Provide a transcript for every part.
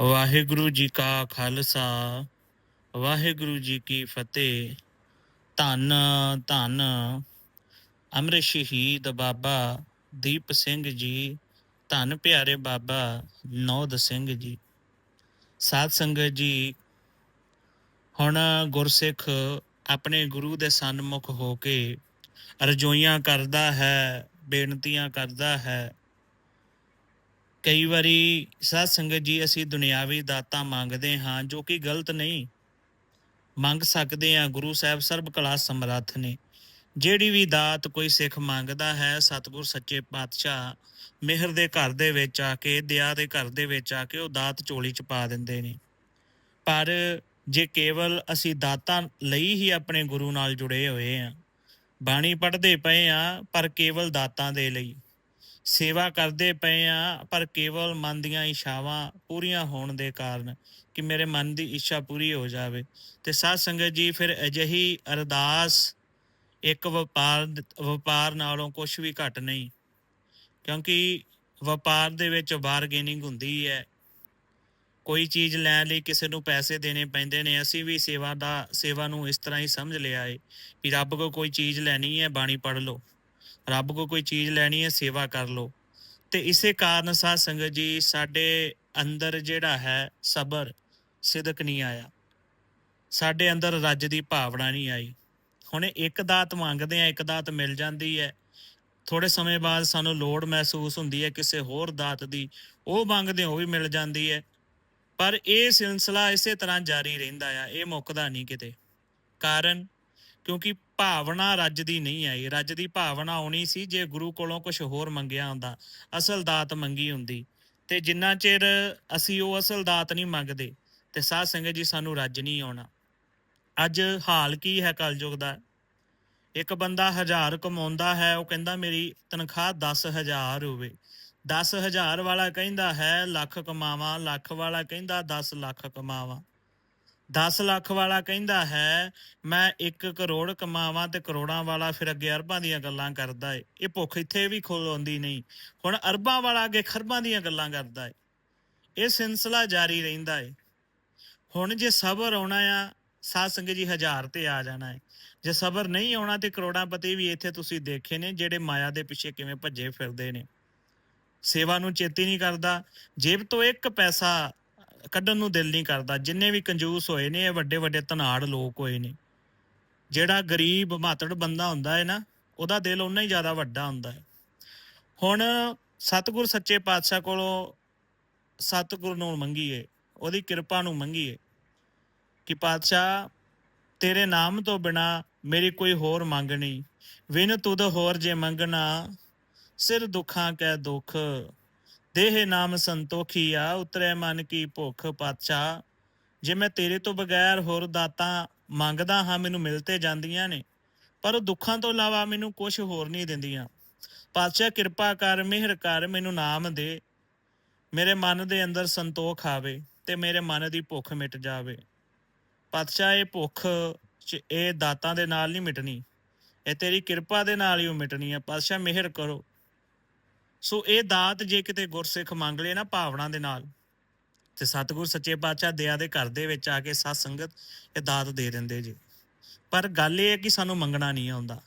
ਵਾਹਿਗੁਰੂ ਜੀ ਕਾ ਖਾਲਸਾ, ਵਾਹਿਗੁਰੂ ਜੀ ਕੀ ਫਤਿਹ। ਧੰਨ ਧੰਨ ਅੰਮ੍ਰਿਤ ਸ਼ਹੀਦ ਬਾਬਾ ਦੀਪ ਸਿੰਘ ਜੀ, ਧੰਨ ਪਿਆਰੇ ਬਾਬਾ ਨੌਦ ਸਿੰਘ ਜੀ। ਸਾਧ ਸੰਗਤ ਜੀ, ਹੁਣ ਗੁਰਸਿੱਖ ਆਪਣੇ ਗੁਰੂ ਦੇ ਸਨਮੁਖ ਹੋ ਕੇ ਰਜੋਈਆਂ ਕਰਦਾ ਹੈ, ਬੇਨਤੀਆਂ ਕਰਦਾ ਹੈ ਕਈ ਵਾਰੀ ਸਾਧ ਸੰਗਤ ਜੀ, ਅਸੀਂ ਦੁਨਿਆਵੀ ਦਾਤਾਂ ਮੰਗਦੇ ਹਾਂ ਜੋ ਕਿ ਗਲਤ ਨਹੀਂ। ਮੰਗ ਸਕਦੇ ਹਾਂ, ਗੁਰੂ ਸਾਹਿਬ ਸਰਬ ਕਲਾ ਸਮਰੱਥ ਨੇ। ਜਿਹੜੀ ਵੀ ਦਾਤ ਕੋਈ ਸਿੱਖ ਮੰਗਦਾ ਹੈ, ਸਤਿਗੁਰ ਸੱਚੇ ਪਾਤਸ਼ਾਹ ਮਿਹਰ ਦੇ ਘਰ ਦੇ ਵਿੱਚ ਆ ਕੇ, ਦਇਆ ਦੇ ਘਰ ਦੇ ਵਿੱਚ ਆ ਕੇ ਉਹ ਦਾਤ ਝੋਲੀ ਚ ਪਾ ਦਿੰਦੇ ਨੇ। ਪਰ ਜੇ ਕੇਵਲ ਅਸੀਂ ਦਾਤਾਂ ਲਈ ਹੀ ਆਪਣੇ ਗੁਰੂ ਨਾਲ ਜੁੜੇ ਹੋਏ ਆ ਬਾਣੀ ਪੜ੍ਹਦੇ ਪਏ ਆ ਪਰ ਕੇਵਲ ਦਾਤਾਂ ਦੇ ਲਈ। ਸੇਵਾ ਕਰਦੇ ਪਏ ਆ, ਪਰ ਕੇਵਲ ਮਨ ਦੀਆਂ ਇਛਾਵਾਂ ਪੂਰੀਆਂ ਹੋਣ ਦੇ ਕਾਰਨ ਕਿ ਮੇਰੇ ਮਨ ਦੀ ਇੱਛਾ ਪੂਰੀ ਹੋ ਜਾਵੇ। ਤੇ ਸਾਧ ਸੰਗਤ ਜੀ, ਫਿਰ ਅਜਿਹੀ ਅਰਦਾਸ ਇੱਕ ਵਪਾਰ ਵਪਾਰ ਨਾਲੋਂ ਕੁਝ ਵੀ ਘੱਟ ਨਹੀਂ, ਕਿਉਂਕਿ ਵਪਾਰ ਦੇ ਵਿੱਚ ਬਾਰਗੇਨਿੰਗ ਹੁੰਦੀ ਹੈ। ਕੋਈ ਚੀਜ਼ ਲੈਣ ਲਈ ਕਿਸੇ ਨੂੰ ਪੈਸੇ ਦੇਣੇ ਪੈਂਦੇ ਨੇ, ਅਸੀਂ ਵੀ ਸੇਵਾ ਦਾ, ਸੇਵਾ ਨੂੰ ਇਸ ਤਰ੍ਹਾਂ ਹੀ ਸਮਝ ਲਿਆ ਏ ਵੀ ਰੱਬ ਕੋ ਕੋਈ ਚੀਜ਼ ਲੈਣੀ ਹੈ, ਬਾਣੀ ਪੜ੍ਹ ਲਓ। ਰੱਬ ਕੋ ਕੋਈ ਚੀਜ਼ ਲੈਣੀ ਹੈ, ਸੇਵਾ ਕਰ ਲਓ। ਤੇ ਇਸੇ ਕਾਰਨ ਸਾਧ ਸੰਗਤ ਜੀ, ਸਾਡੇ ਅੰਦਰ ਜਿਹੜਾ ਹੈ, ਸਬਰ ਸਿਦਕ ਨਹੀਂ ਆਇਆ। ਸਾਡੇ ਅੰਦਰ ਰੱਜ ਦੀ ਭਾਵਨਾ ਨਹੀਂ ਆਈ। ਹੁਣ ਇੱਕ ਦਾਤ ਮੰਗਦੇ ਆ ਇੱਕ ਦਾਤ ਮਿਲ ਜਾਂਦੀ ਹੈ। ਥੋੜੇ ਸਮੇਂ ਬਾਅਦ ਸਾਨੂੰ ਲੋੜ ਮਹਿਸੂਸ ਹੁੰਦੀ ਹੈ, ਕਿਸੇ ਹੋਰ ਦਾਤ ਦੀ। ਉਹ ਮੰਗਦੇ ਉਹ ਵੀ ਮਿਲ ਜਾਂਦੀ ਹੈ। ਪਰ ਇਹ ਸਿਲਸਿਲਾ ਇਸੇ ਤਰ੍ਹਾਂ ਜਾਰੀ ਰਹਿੰਦਾ ਆ, ਇਹ ਮੁੱਕਦਾ ਨਹੀਂ ਕਿਤੇ। ਕਾਰਨ ਕਿਉਂਕਿ ਭਾਵਨਾ ਰੱਜ ਦੀ ਨਹੀਂ ਆਈ। ਰੱਜ ਦੀ ਭਾਵਨਾ ਆਉਣੀ ਸੀ ਜੇ ਗੁਰੂ ਕੋਲੋਂ ਕੁਝ ਹੋਰ ਮੰਗਿਆ ਹੁੰਦਾ। ਅਸਲ ਦਾਤ ਮੰਗੀ ਹੁੰਦੀ। ਤੇ ਜਿੰਨਾ ਚਿਰ ਅਸੀਂ ਉਹ ਅਸਲ ਦਾਤ ਨਹੀਂ ਮੰਗਦੇ, ਤੇ ਸਾਧ ਸੰਗਤ ਜੀ ਸਾਨੂੰ ਰੱਜ ਨਹੀਂ ਆਉਣਾ। ਅੱਜ ਹਾਲ ਕੀ ਹੈ ਕਲਯੁਗ ਦਾ? ਇੱਕ ਬੰਦਾ ਹਜ਼ਾਰ ਕਮਾਉਂਦਾ ਹੈ, ਉਹ ਕਹਿੰਦਾ ਮੇਰੀ ਤਨਖਾਹ 10000 ਹੋਵੇ। 10000 ਵਾਲਾ ਕਹਿੰਦਾ ਹੈ, ਲੱਖ ਕਮਾਵਾਂ, ਲੱਖ ਵਾਲਾ ਕਹਿੰਦਾ 10 ਲੱਖ ਕਮਾਵਾਂ। 10 ਲੱਖ ਵਾਲਾ ਕਹਿੰਦਾ ਹੈ, ਮੈਂ 1 ਕਰੋੜ ਕਮਾਵਾਂ ਤੇ ਕਰੋੜਾਂ ਵਾਲਾ ਫਿਰ ਅੱਗੇ ਅਰਬਾਂ ਦੀਆਂ ਗੱਲਾਂ ਕਰਦਾ ਏ। ਇਹ ਭੁੱਖ ਇੱਥੇ ਵੀ ਖਲੋਂਦੀ ਨਹੀਂ। ਹੁਣ ਅਰਬਾਂ ਵਾਲਾ ਅੱਗੇ ਖਰਬਾਂ ਦੀਆਂ ਗੱਲਾਂ ਕਰਦਾ ਏ। ਇਹ ਸਿਲਸਿਲਾ ਜਾਰੀ ਰਹਿੰਦਾ ਏ। ਹੁਣ ਜੇ ਸਬਰ ਆਉਣਾ ਆ, ਸਾਧ ਸੰਗਤ ਜੀ ਹਜ਼ਾਰ ਤੇ ਆ ਜਾਣਾ ਹੈ ਜੇ ਸਬਰ ਨਹੀਂ ਆਉਣਾ ਤੇ ਕਰੋੜਾਂ ਪਤੀ ਵੀ ਇੱਥੇ ਤੁਸੀਂ ਦੇਖੇ ਨੇ, ਜਿਹੜੇ ਮਾਇਆ ਦੇ ਪਿੱਛੇ ਕਿਵੇਂ ਭੱਜੇ ਫਿਰਦੇ ਨੇ। ਸੇਵਾ ਨੂੰ ਚੇਤੀ ਨਹੀਂ ਕਰਦਾ। ਜੇਬ ਤੋਂ ਇੱਕ ਪੈਸਾ ਕੱਢਣ ਨੂੰ ਦਿਲ ਨਹੀਂ ਕਰਦਾ। ਜਿੰਨੇ ਵੀ ਕੰਜੂਸ ਹੋਏ ਨੇ, ਇਹ ਵੱਡੇ ਵੱਡੇ ਧਨਾੜ ਲੋਕ ਹੋਏ ਨੇ। ਜਿਹੜਾ ਗਰੀਬ ਮਾਤੜ ਬੰਦਾ ਹੁੰਦਾ ਹੈ ਨਾ, ਉਹਦਾ ਦਿਲ ਉਨਾ ਹੀ ਜ਼ਿਆਦਾ ਵੱਡਾ ਹੁੰਦਾ ਹੈ। ਹੁਣ ਸਤਿਗੁਰ ਸੱਚੇ ਪਾਤਸ਼ਾਹ ਕੋਲੋਂ ਸਤਿਗੁਰ ਨੂੰ ਮੰਗੀਏ, ਉਹਦੀ ਕਿਰਪਾ ਨੂੰ ਮੰਗੀਏ ਕਿ ਪਾਤਸ਼ਾਹ, ਤੇਰੇ ਨਾਮ ਤੋਂ ਬਿਨਾ ਮੇਰੀ ਕੋਈ ਹੋਰ ਮੰਗ ਨਹੀਂ। ਵਿਨ ਤੁਧ ਹੋਰ ਜੇ ਮੰਗਣਾ, ਸਿਰ ਦੁੱਖਾਂ ਕੈ ਦੁੱਖ। ਦੇਹ ਨਾਮ ਸੰਤੋਖੀਆ ਉਤਰੇ ਮਨ ਕੀ ਭੁੱਖ ਪਾਤਸ਼ਾਹ ਜੇ ਮੈਂ ਤੇਰੇ ਤੋਂ ਬਗੈਰ ਹੋਰ ਦਾਤਾਂ ਮੰਗਦਾ ਹਾਂ, ਮੈਨੂੰ ਮਿਲ ਤੇ ਜਾਂਦੀਆਂ ਨੇ, ਪਰ ਉਹ ਦੁੱਖਾਂ ਤੋਂ ਇਲਾਵਾ ਮੈਨੂੰ ਕੁਝ ਹੋਰ ਨਹੀਂ ਦਿੰਦੀਆਂ। ਪਾਤਸ਼ਾਹ ਕਿਰਪਾ ਕਰ, ਮਿਹਰ ਕਰ, ਮੈਨੂੰ ਨਾਮ ਦੇ। ਮੇਰੇ ਮਨ ਦੇ ਅੰਦਰ ਸੰਤੋਖ ਆਵੇ ਤੇ ਮੇਰੇ ਮਨ ਦੀ ਭੁੱਖ ਮਿਟ ਜਾਵੇ। ਪਾਤਸ਼ਾਹ ਇਹ ਭੁੱਖ ਚ ਇਹ ਦਾਤਾਂ ਦੇ ਨਾਲ ਨਹੀਂ ਮਿਟਣੀ, ਇਹ ਤੇਰੀ ਕਿਰਪਾ ਦੇ ਨਾਲ ਹੀ ਉਹ ਮਿਟਣੀ ਹੈ ਪਾਤਸ਼ਾਹ ਮਿਹਰ ਕਰੋ। ਸੋ ਇਹ ਦਾਤ ਜੇ ਕਿਤੇ ਗੁਰਸਿੱਖ ਮੰਗ ਲਏ ਨਾ ਭਾਵਨਾ ਦੇ ਨਾਲ, ਤੇ ਸਤਿਗੁਰ ਸੱਚੇ ਪਾਤਸ਼ਾਹ ਦਇਆ ਦੇ ਘਰ ਦੇ ਵਿੱਚ ਆ ਕੇ ਸਤ ਸੰਗਤ ਇਹ ਦਾਤ ਦੇ ਦਿੰਦੇ ਜੀ। ਪਰ ਗੱਲ ਇਹ ਹੈ ਕਿ ਸਾਨੂੰ ਮੰਗਣਾ ਨਹੀਂ ਆਉਂਦਾ।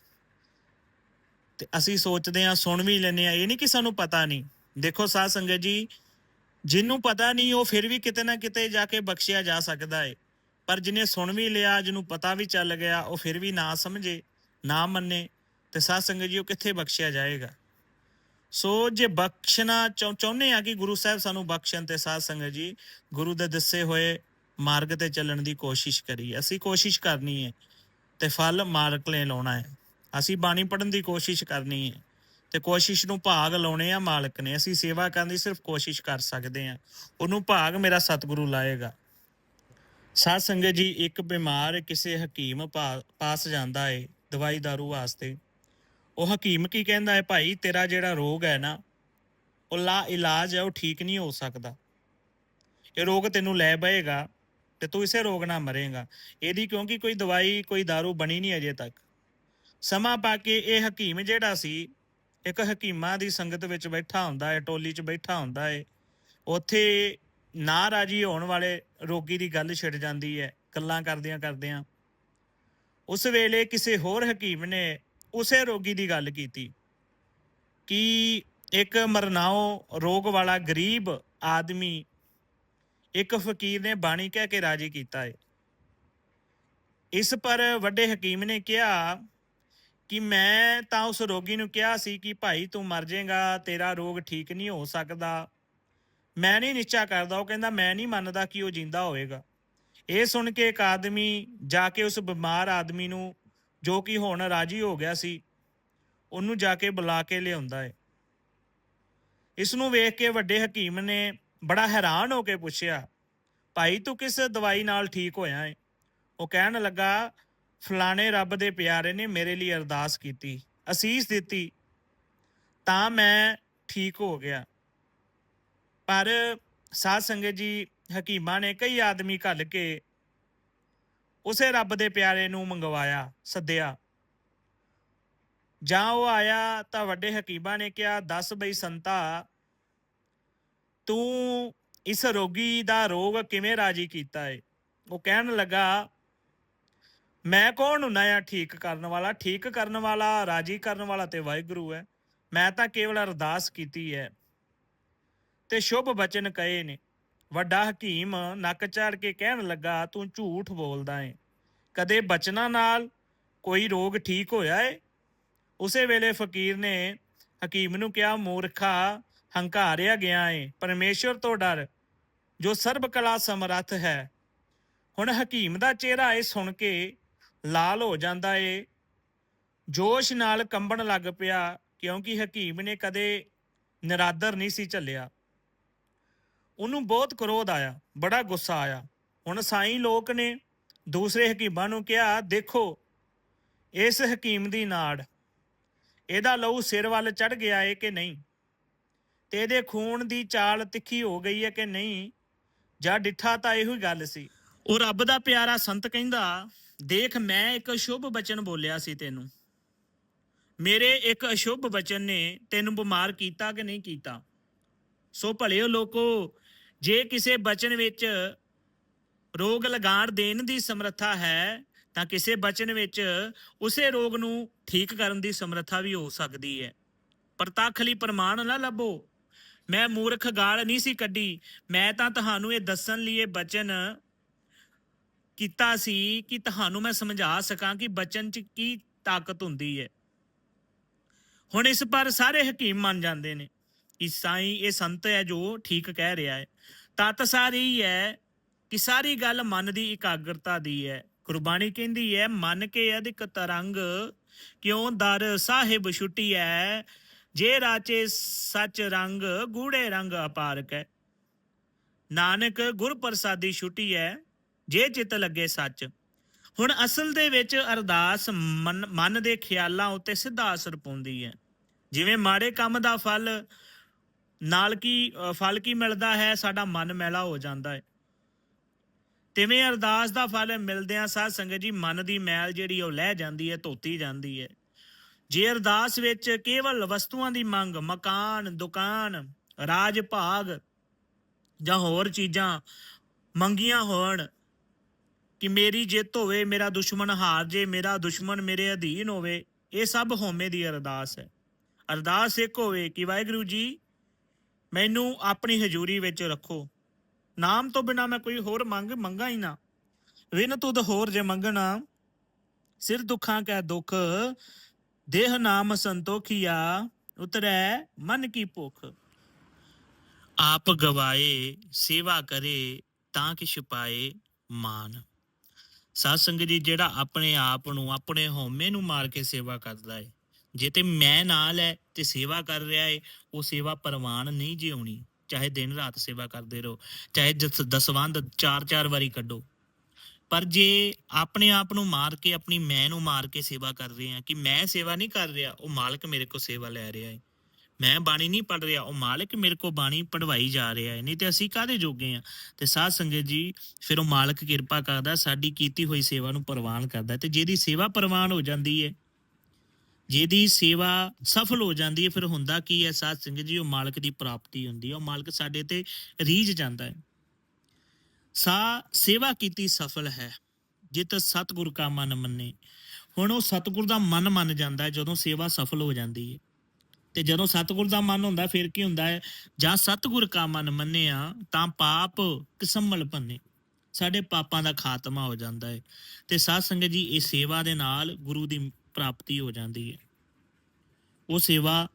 ਤੇ ਅਸੀਂ ਸੋਚਦੇ ਹਾਂ, ਸੁਣ ਵੀ ਲੈਨੇ ਆ ਇਹ ਨਹੀਂ ਕਿ ਸਾਨੂੰ ਪਤਾ ਨਹੀਂ। ਦੇਖੋ ਸਾਧ ਸੰਗਤ ਜੀ ਜਿਹਨੂੰ ਪਤਾ ਨਹੀਂ, ਉਹ ਫਿਰ ਵੀ ਕਿਤੇ ਨਾ ਕਿਤੇ ਜਾ ਕੇ ਬਖਸ਼ਿਆ ਜਾ ਸਕਦਾ ਏ। ਪਰ ਜਿਹਨੇ ਸੁਣ ਵੀ ਲਿਆ, ਜਿਹਨੂੰ ਪਤਾ ਵੀ ਚੱਲ ਗਿਆ, ਉਹ ਫਿਰ ਵੀ ਨਾ ਸਮਝੇ, ਨਾ ਮੰਨੇ, ਤੇ ਸਾਧ ਸੰਗਤ ਜੀ, ਉਹ ਕਿੱਥੇ ਬਖਸ਼ਿਆ ਜਾਏਗਾ? ਸੋ ਜੇ ਬਖਸ਼ਣਾ ਚਾਹੁੰਦੇ ਆ ਕਿ ਗੁਰੂ ਸਾਹਿਬ ਸਾਨੂੰ ਬਖਸ਼ਣ ਤੇ ਸਾਧ ਸੰਗਤ ਜੀ, ਗੁਰੂ ਦੇ ਦੱਸੇ ਹੋਏ ਮਾਰਗ ਤੇ ਚੱਲਣ ਦੀ ਕੋਸ਼ਿਸ਼ ਕਰੀਏ ਅਸੀਂ ਕੋਸ਼ਿਸ਼ ਕਰਨੀ ਹੈ ਤੇ ਫਲ ਮਾਲਕ ਨੇ ਲਾਉਣਾ ਹੈ। ਅਸੀਂ ਬਾਣੀ ਪੜਨ ਦੀ ਕੋਸ਼ਿਸ਼ ਕਰਨੀ ਹੈ ਤੇ ਕੋਸ਼ਿਸ਼ ਨੂੰ ਭਾਗ ਲਾਉਣੇ ਆ ਮਾਲਕ ਨੇ। ਅਸੀਂ ਸੇਵਾ ਕਰਨ ਦੀ ਸਿਰਫ ਕੋਸ਼ਿਸ਼ ਕਰ ਸਕਦੇ ਆ ਉਹਨੂੰ ਭਾਗ ਮੇਰਾ ਸਤਿਗੁਰੂ ਲਾਏਗਾ। ਸਾਧ ਸੰਗਤ ਜੀ, ਇੱਕ ਬਿਮਾਰ ਕਿਸੇ ਹਕੀਮ ਪਾਸ ਜਾਂਦਾ ਏ ਦਵਾਈ ਦਾਰੂ ਵਾਸਤੇ। ਉਹ ਹਕੀਮ ਕੀ ਕਹਿੰਦਾ ਹੈ, ਭਾਈ, ਤੇਰਾ ਜਿਹੜਾ ਰੋਗ ਹੈ ਨਾ, ਉਹ ਲਾ ਇਲਾਜ ਹੈ, ਉਹ ਠੀਕ ਨਹੀਂ ਹੋ ਸਕਦਾ। ਇਹ ਰੋਗ ਤੈਨੂੰ ਲੈ ਬਏਗਾ, ਤੇ ਤੂੰ ਇਸੇ ਰੋਗ ਨਾਲ ਮਰੇਗਾ। ਇਹਦੀ ਕਿਉਂਕਿ ਕੋਈ ਦਵਾਈ, ਕੋਈ दारू ਬਣੀ ਨਹੀਂ ਅਜੇ ਤੱਕ। ਸਮਾਂ ਪਾ ਕੇ ਇਹ ਹਕੀਮ ਜਿਹੜਾ ਸੀ, ਇੱਕ ਹਕੀਮਾਂ ਦੀ ਸੰਗਤ ਵਿੱਚ ਬੈਠਾ ਹੁੰਦਾ ਹੈ, ਟੋਲੀ 'ਚ ਬੈਠਾ ਹੁੰਦਾ ਹੈ। ਉੱਥੇ ਨਾ ਰਾਜੀ ਹੋਣ ਵਾਲੇ ਰੋਗੀ ਦੀ ਗੱਲ ਛਿੜ ਜਾਂਦੀ ਹੈ, ਗੱਲਾਂ ਕਰਦਿਆਂ ਕਰਦਿਆਂ ਉਸ ਵੇਲੇ ਕਿਸੇ ਹੋਰ ਹਕੀਮ ਨੇ ਉਸੇ ਰੋਗੀ ਦੀ ਗੱਲ ਕੀਤੀ ਕਿ ਇੱਕ ਮਰਨਾਓ ਰੋਗ ਵਾਲਾ ਗਰੀਬ ਆਦਮੀ ਇੱਕ ਫਕੀਰ ਨੇ ਬਾਣੀ ਕਹਿ ਕੇ ਰਾਜੀ ਕੀਤਾ ਹੈ ਇਸ ਪਰ ਵੱਡੇ ਹਕੀਮ ਨੇ ਕਿਹਾ ਕਿ ਮੈਂ ਤਾਂ ਉਸ ਰੋਗੀ ਨੂੰ ਕਿਹਾ ਸੀ ਕਿ ਭਾਈ ਤੂੰ ਮਰ ਜਾਏਗਾ, ਤੇਰਾ ਰੋਗ ਠੀਕ ਨਹੀਂ ਹੋ ਸਕਦਾ। ਮੈਂ ਨਹੀਂ ਨਿਸ਼ਚਾ ਕਰਦਾ, ਉਹ ਕਹਿੰਦਾ ਮੈਂ ਨਹੀਂ ਮੰਨਦਾ ਕਿ ਉਹ ਜਿੰਦਾ ਹੋਵੇਗਾ। ਇਹ ਸੁਣ ਕੇ ਇੱਕ ਆਦਮੀ ਜਾ ਕੇ ਉਸ ਬਿਮਾਰ ਆਦਮੀ ਨੂੰ ਜੋ ਕਿ ਹੁਣ ਰਾਜੀ ਹੋ ਗਿਆ ਸੀ, ਉਹਨੂੰ ਜਾ ਕੇ ਬੁਲਾ ਕੇ ਲਿਆਉਂਦਾ ਹੈ ਇਸ ਨੂੰ ਵੇਖ ਕੇ ਵੱਡੇ ਹਕੀਮ ਨੇ ਬੜਾ ਹੈਰਾਨ ਹੋ ਕੇ ਪੁੱਛਿਆ, ਭਾਈ, ਤੂੰ ਕਿਸ ਦਵਾਈ ਨਾਲ ਠੀਕ ਹੋਇਆ ਏ? ਉਹ ਕਹਿਣ ਲੱਗਾ, ਫਲਾਣੇ ਰੱਬ ਦੇ ਪਿਆਰੇ ਨੇ ਮੇਰੇ ਲਈ ਅਰਦਾਸ ਕੀਤੀ, ਅਸੀਸ ਦਿੱਤੀ, ਤਾਂ ਮੈਂ ਠੀਕ ਹੋ ਗਿਆ। ਪਰ ਸਾਧ ਸੰਗਤ ਜੀ ਹਕੀਮਾਂ ਨੇ ਕਈ ਆਦਮੀ ਘੱਲ ਕੇ ਉਸੇ ਰੱਬ ਦੇ ਪਿਆਰੇ ਨੂੰ ਮੰਗਵਾਇਆ, ਸੱਦਿਆ। ਜਾਂ ਉਹ ਆਇਆ ਤਾਂ ਵੱਡੇ ਹਕੀਮਾਂ ਨੇ ਕਿਹਾ, ਦੱਸ ਬਈ ਸੰਤਾ, ਤੂੰ ਇਸ ਰੋਗੀ ਦਾ ਰੋਗ ਕਿਵੇਂ ਰਾਜੀ ਕੀਤਾ ਏ? ਉਹ ਕਹਿਣ ਲੱਗਾ, ਮੈਂ ਕੌਣ ਹੁੰਨਾ ਆ ਠੀਕ ਕਰਨ ਵਾਲਾ? ਠੀਕ ਕਰਨ ਵਾਲਾ, ਰਾਜੀ ਕਰਨ ਵਾਲਾ ਤੇ ਵਾਹਿਗੁਰੂ ਹੈ। ਮੈਂ ਤਾਂ ਕੇਵਲ ਅਰਦਾਸ ਕੀਤੀ ਹੈ। ਤੇ ਸ਼ੁਭ ਬਚਨ ਕਹੇ ਨੇ। ਵੱਡਾ ਹਕੀਮ ਨੱਕ ਝਾੜ ਕੇ ਕਹਿਣ ਲੱਗਾ, ਤੂੰ ਝੂਠ ਬੋਲਦਾ ਏ। ਕਦੇ ਬਚਨਾਂ ਨਾਲ ਕੋਈ ਰੋਗ ਠੀਕ ਹੋਇਆ ਏ? ਉਸੇ ਵੇਲੇ ਫਕੀਰ ਨੇ ਹਕੀਮ ਨੂੰ ਕਿਹਾ, ਮੂਰਖਾ, ਹੰਕਾਰਿਆ ਗਿਆ ਏ। ਪਰਮੇਸ਼ਵਰ ਤੋਂ ਡਰ, ਜੋ ਸਰਬ ਕਲਾ ਸਮਰੱਥ ਹੈ। ਹੁਣ ਹਕੀਮ ਦਾ ਚਿਹਰਾ ਇਹ ਸੁਣ ਕੇ ਲਾਲ ਹੋ ਜਾਂਦਾ ਏ। ਜੋਸ਼ ਨਾਲ ਕੰਬਣ ਲੱਗ ਪਿਆ, ਕਿਉਂਕਿ ਹਕੀਮ ਨੇ ਕਦੇ ਨਿਰਾਦਰ ਨਹੀਂ ਸੀ ਝੱਲਿਆ ਉਹਨੂੰ ਬਹੁਤ ਕਰੋਧ ਆਇਆ, ਬੜਾ ਗੁੱਸਾ ਆਇਆ। ਹੁਣ ਸਾਈਂ ਲੋਕ ਨੇ ਦੂਸਰੇ ਹਕੀਮਾਂ ਨੂੰ ਕਿਹਾ, ਦੇਖੋ, ਇਸ ਹਕੀਮ ਦੀ ਨਾੜ, ਇਹਦਾ ਲਹੂ ਸਿਰ ਵੱਲ ਚੜ ਗਿਆ ਏ ਕਿ ਨਹੀਂ? ਤੇ ਇਹਦੇ ਖੂਨ ਦੀ ਚਾਲ ਤਿੱਖੀ ਹੋ ਗਈ ਹੈ ਕਿ ਨਹੀਂ? ਜਾਂ ਡਿੱਠਾ ਤਾਂ ਇਹੋ ਹੀ ਗੱਲ ਸੀ। ਉਹ ਰੱਬ ਦਾ ਪਿਆਰਾ ਸੰਤ ਕਹਿੰਦਾ, ਦੇਖ, ਮੈਂ ਇੱਕ ਅਸ਼ੁਭ ਬਚਨ ਬੋਲਿਆ ਸੀ ਤੈਨੂੰ। ਮੇਰੇ ਇੱਕ ਅਸ਼ੁਭ ਬਚਨ ਨੇ ਤੈਨੂੰ ਬਿਮਾਰ ਕੀਤਾ ਕਿ ਨਹੀਂ ਕੀਤਾ? ਸੋ ਭਲਿਓ ਲੋਕੋ ਜੇ ਕਿਸੇ ਬਚਨ ਵਿੱਚ ਰੋਗ ਲਗਾਣ ਦੇਣ ਦੀ ਸਮਰੱਥਾ ਹੈ, ਤਾਂ ਕਿਸੇ ਬਚਨ ਵਿੱਚ ਉਸੇ ਰੋਗ ਨੂੰ ਠੀਕ ਕਰਨ ਦੀ ਸਮਰੱਥਾ ਵੀ ਹੋ ਸਕਦੀ ਹੈ। ਪ੍ਰਤੱਖ ਲਈ ਪ੍ਰਮਾਣ ਨਾ ਲੱਭੋ। ਮੈਂ ਮੂਰਖ ਗਾਲ ਨਹੀਂ ਸੀ ਕੱਢੀ। ਮੈਂ ਤਾਂ ਤੁਹਾਨੂੰ ਇਹ ਦੱਸਣ ਲਈ ਇਹ ਬਚਨ ਕੀਤਾ ਸੀ ਕਿ ਤੁਹਾਨੂੰ ਮੈਂ ਸਮਝਾ ਸਕਾਂ ਕਿ ਬਚਨ 'ਚ ਕੀ ਤਾਕਤ ਹੁੰਦੀ ਹੈ। ਹੁਣ ਇਸ ਪਰ ਸਾਰੇ ਹਕੀਮ ਮੰਨ ਜਾਂਦੇ ਨੇ। ਕਿ ਸਾਈਂ ਇਹ ਸੰਤ ਹੈ ਜੋ ਠੀਕ ਕਹਿ ਰਿਹਾ ਹੈ। ਤਤ ਸਾਰੀ ਹੈ ਕਿ ਸਾਰੀ ਗੱਲ ਮਨ ਦੀ ਇਕਾਗਰਤਾ ਦੀ ਹੈ। ਗੁਰਬਾਣੀ ਕਹਿੰਦੀ ਹੈ, ਮਨ ਕੇ ਅਧਿਕ ਤਰੰਗ, ਕਿਉਂ ਦਰ ਸਾਹਿਬ ਛੁੱਟੀ ਹੈ। ਜੇ ਰਾਚੇ ਸੱਚ ਰੰਗ, ਗੂੜੇ ਰੰਗ ਅਪਾਰਕ ਹੈ ਨਾਨਕ ਗੁਰ ਪ੍ਰਸਾਦੀ ਛੁੱਟੀ ਹੈ, ਜੇ ਚਿੱਤ ਲੱਗੇ ਸੱਚ। ਹੁਣ ਅਸਲ ਦੇ ਵਿੱਚ ਅਰਦਾਸ ਮਨ ਮਨ ਦੇ ਖਿਆਲਾਂ ਉੱਤੇ ਸਿੱਧਾ ਅਸਰ ਪਾਉਂਦੀ ਹੈ। ਜਿਵੇਂ ਮਾੜੇ ਕੰਮ ਦਾ ਫਲ ਨਾਲ ਕੀ ਫਲ ਕੀ ਮਿਲਦਾ ਹੈ, ਸਾਡਾ ਮਨ ਮੈਲਾ ਹੋ ਜਾਂਦਾ ਹੈ। ਤਿਵੇਂ ਅਰਦਾਸ ਦਾ ਫਲ ਮਿਲਦਿਆਂ ਸਾਧ ਸੰਗਤ ਜੀ, ਮਨ ਦੀ ਮੈਲ ਜਿਹੜੀ ਉਹ ਲੈ ਜਾਂਦੀ ਹੈ, ਧੋਤੀ ਜਾਂਦੀ ਹੈ। ਜੇ ਅਰਦਾਸ ਵਿੱਚ ਕੇਵਲ ਵਸਤੂਆਂ ਦੀ ਮੰਗ, ਮਕਾਨ, ਦੁਕਾਨ, ਰਾਜ ਭਾਗ ਜਾਂ ਹੋਰ ਚੀਜ਼ਾਂ ਮੰਗੀਆਂ ਹੋਣ ਕਿ ਮੇਰੀ ਜਿੱਤ ਹੋਵੇ, ਮੇਰਾ ਦੁਸ਼ਮਣ ਹਾਰ ਜੇ, ਮੇਰਾ ਦੁਸ਼ਮਣ ਮੇਰੇ ਅਧੀਨ ਹੋਵੇ, ਇਹ ਸਭ ਹੋਮੇ ਦੀ ਅਰਦਾਸ ਹੈ। ਅਰਦਾਸ ਇੱਕ ਹੋਵੇ ਕਿ ਵਾਹਿਗੁਰੂ ਜੀ ਮੈਨੂੰ ਆਪਣੀ ਹਜ਼ੂਰੀ ਵਿੱਚ ਰੱਖੋ। ਨਾਮ ਤੋਂ ਬਿਨਾ ਮੈਂ ਕੋਈ ਹੋਰ ਮੰਗ ਮੰਗਾ ਹੀ ਨਾ। ਵਿਨ ਤੁਧ ਹੋਰ ਜੇ ਮੰਗਣਾ, ਸਿਰ ਦੁੱਖਾਂ ਕੈ ਦੁੱਖ, ਦੇਹ ਨਾਮ ਸੰਤੋਖੀਆ, ਉਤਰੈ ਮਨ ਕੀ ਭੁਖ। ਆਪ ਗਵਾਏ, ਸੇਵਾ ਕਰੇ, ਤਾਂ ਕਿ ਛੁਪਾਏ ਮਾਨ। ਸਾਧ ਸੰਗਤ ਜੀ, ਜਿਹੜਾ ਆਪਣੇ ਆਪ ਨੂੰ ਆਪਣੇ ਹਉਮੈ ਨੂੰ ਮਾਰ ਕੇ ਸੇਵਾ ਕਰਦਾ ਹੈ ਜੇ ਤੇ ਮੈਂ ਨਾਲ ਹੈ ਤੇ ਸੇਵਾ ਕਰ ਰਿਹਾ ਹੈ ਉਹ ਸੇਵਾ ਪ੍ਰਵਾਨ ਨਹੀਂ ਜਿਉਣੀ। ਚਾਹੇ ਦਿਨ ਰਾਤ ਸੇਵਾ ਕਰਦੇ ਰਹੋ, ਚਾਹੇ ਦਸ- ਦਸਵੰਧ ਚਾਰ ਚਾਰ ਵਾਰੀ ਕੱਢੋ। ਪਰ ਜੇ ਆਪਣੇ ਆਪ ਨੂੰ ਮਾਰ ਕੇ, ਆਪਣੀ ਮੈਂ ਨੂੰ ਮਾਰ ਕੇ ਸੇਵਾ ਕਰ ਰਹੇ ਆ ਕਿ ਮੈਂ ਸੇਵਾ ਨਹੀਂ ਕਰ ਰਿਹਾ, ਉਹ ਮਾਲਕ ਮੇਰੇ ਕੋਲ ਸੇਵਾ ਲੈ ਰਿਹਾ ਹੈ ਮੈਂ ਬਾਣੀ ਨਹੀਂ ਪੜ ਰਿਹਾ, ਉਹ ਮਾਲਕ ਮੇਰੇ ਕੋਲ ਬਾਣੀ ਪੜਵਾਈ ਜਾ ਰਿਹਾ ਹੈ ਨਹੀਂ ਤੇ ਅਸੀਂ ਕਾਹਦੇ ਜੋਗੇ ਆ ਤੇ ਸਾਧ ਸੰਗਤ ਜੀ, ਫਿਰ ਉਹ ਮਾਲਕ ਕਿਰਪਾ ਕਰਦਾ, ਸਾਡੀ ਕੀਤੀ ਹੋਈ ਸੇਵਾ ਨੂੰ ਪ੍ਰਵਾਨ ਕਰਦਾ। ਤੇ ਜਿਹਦੀ ਸੇਵਾ ਪ੍ਰਵਾਨ ਹੋ ਜਾਂਦੀ ਹੈ ਜਿਹਦੀ ਸੇਵਾ ਸਫਲ ਹੋ ਜਾਂਦੀ ਹੈ, ਫਿਰ ਹੁੰਦਾ ਕੀ ਹੈ, ਸਾਧ ਸੰਗਤ ਜੀ, ਉਹ ਮਾਲਕ ਦੀ ਪ੍ਰਾਪਤੀ ਹੁੰਦੀ ਹੈ, ਉਹ ਮਾਲਕ ਸਾਡੇ ਤੇ ਰੀਝ ਜਾਂਦਾ ਹੈ। ਸਾ ਸੇਵਾ ਕੀਤੀ ਸਫਲ ਹੈ ਜੇ ਤਾਂ ਸਤਿਗੁਰ ਕਾ ਮਨ ਮੰਨੇ। ਹੁਣ ਉਹ ਸਤਿਗੁਰ ਦਾ ਮਨ ਮੰਨ ਜਾਂਦਾ ਹੈ, ਜਦੋਂ ਸੇਵਾ ਸਫਲ ਹੋ ਜਾਂਦੀ ਹੈ। ਤੇ ਜਦੋਂ ਸਤਿਗੁਰ ਦਾ ਮਨ ਹੁੰਦਾ, ਫਿਰ ਕੀ ਹੁੰਦਾ ਹੈ, ਜਾਂ ਸਤਿਗੁਰ ਕਾ ਮਨ ਮੰਨਿਆ, ਤਾਂ ਪਾਪ ਕਿਸਮਲ ਭੰਨੇ। ਸਾਡੇ ਪਾਪਾਂ ਦਾ ਖਾਤਮਾ ਹੋ ਜਾਂਦਾ ਹੈ। ਤੇ ਸਾਧ ਸੰਗਤ ਜੀ, ਇਹ ਸੇਵਾ ਦੇ ਨਾਲ ਗੁਰੂ ਦੀ ਪ੍ਰਾਪਤੀ ਹੋ ਜਾਂਦੀ ਹੈ। ਉਹ ਸੇਵਾ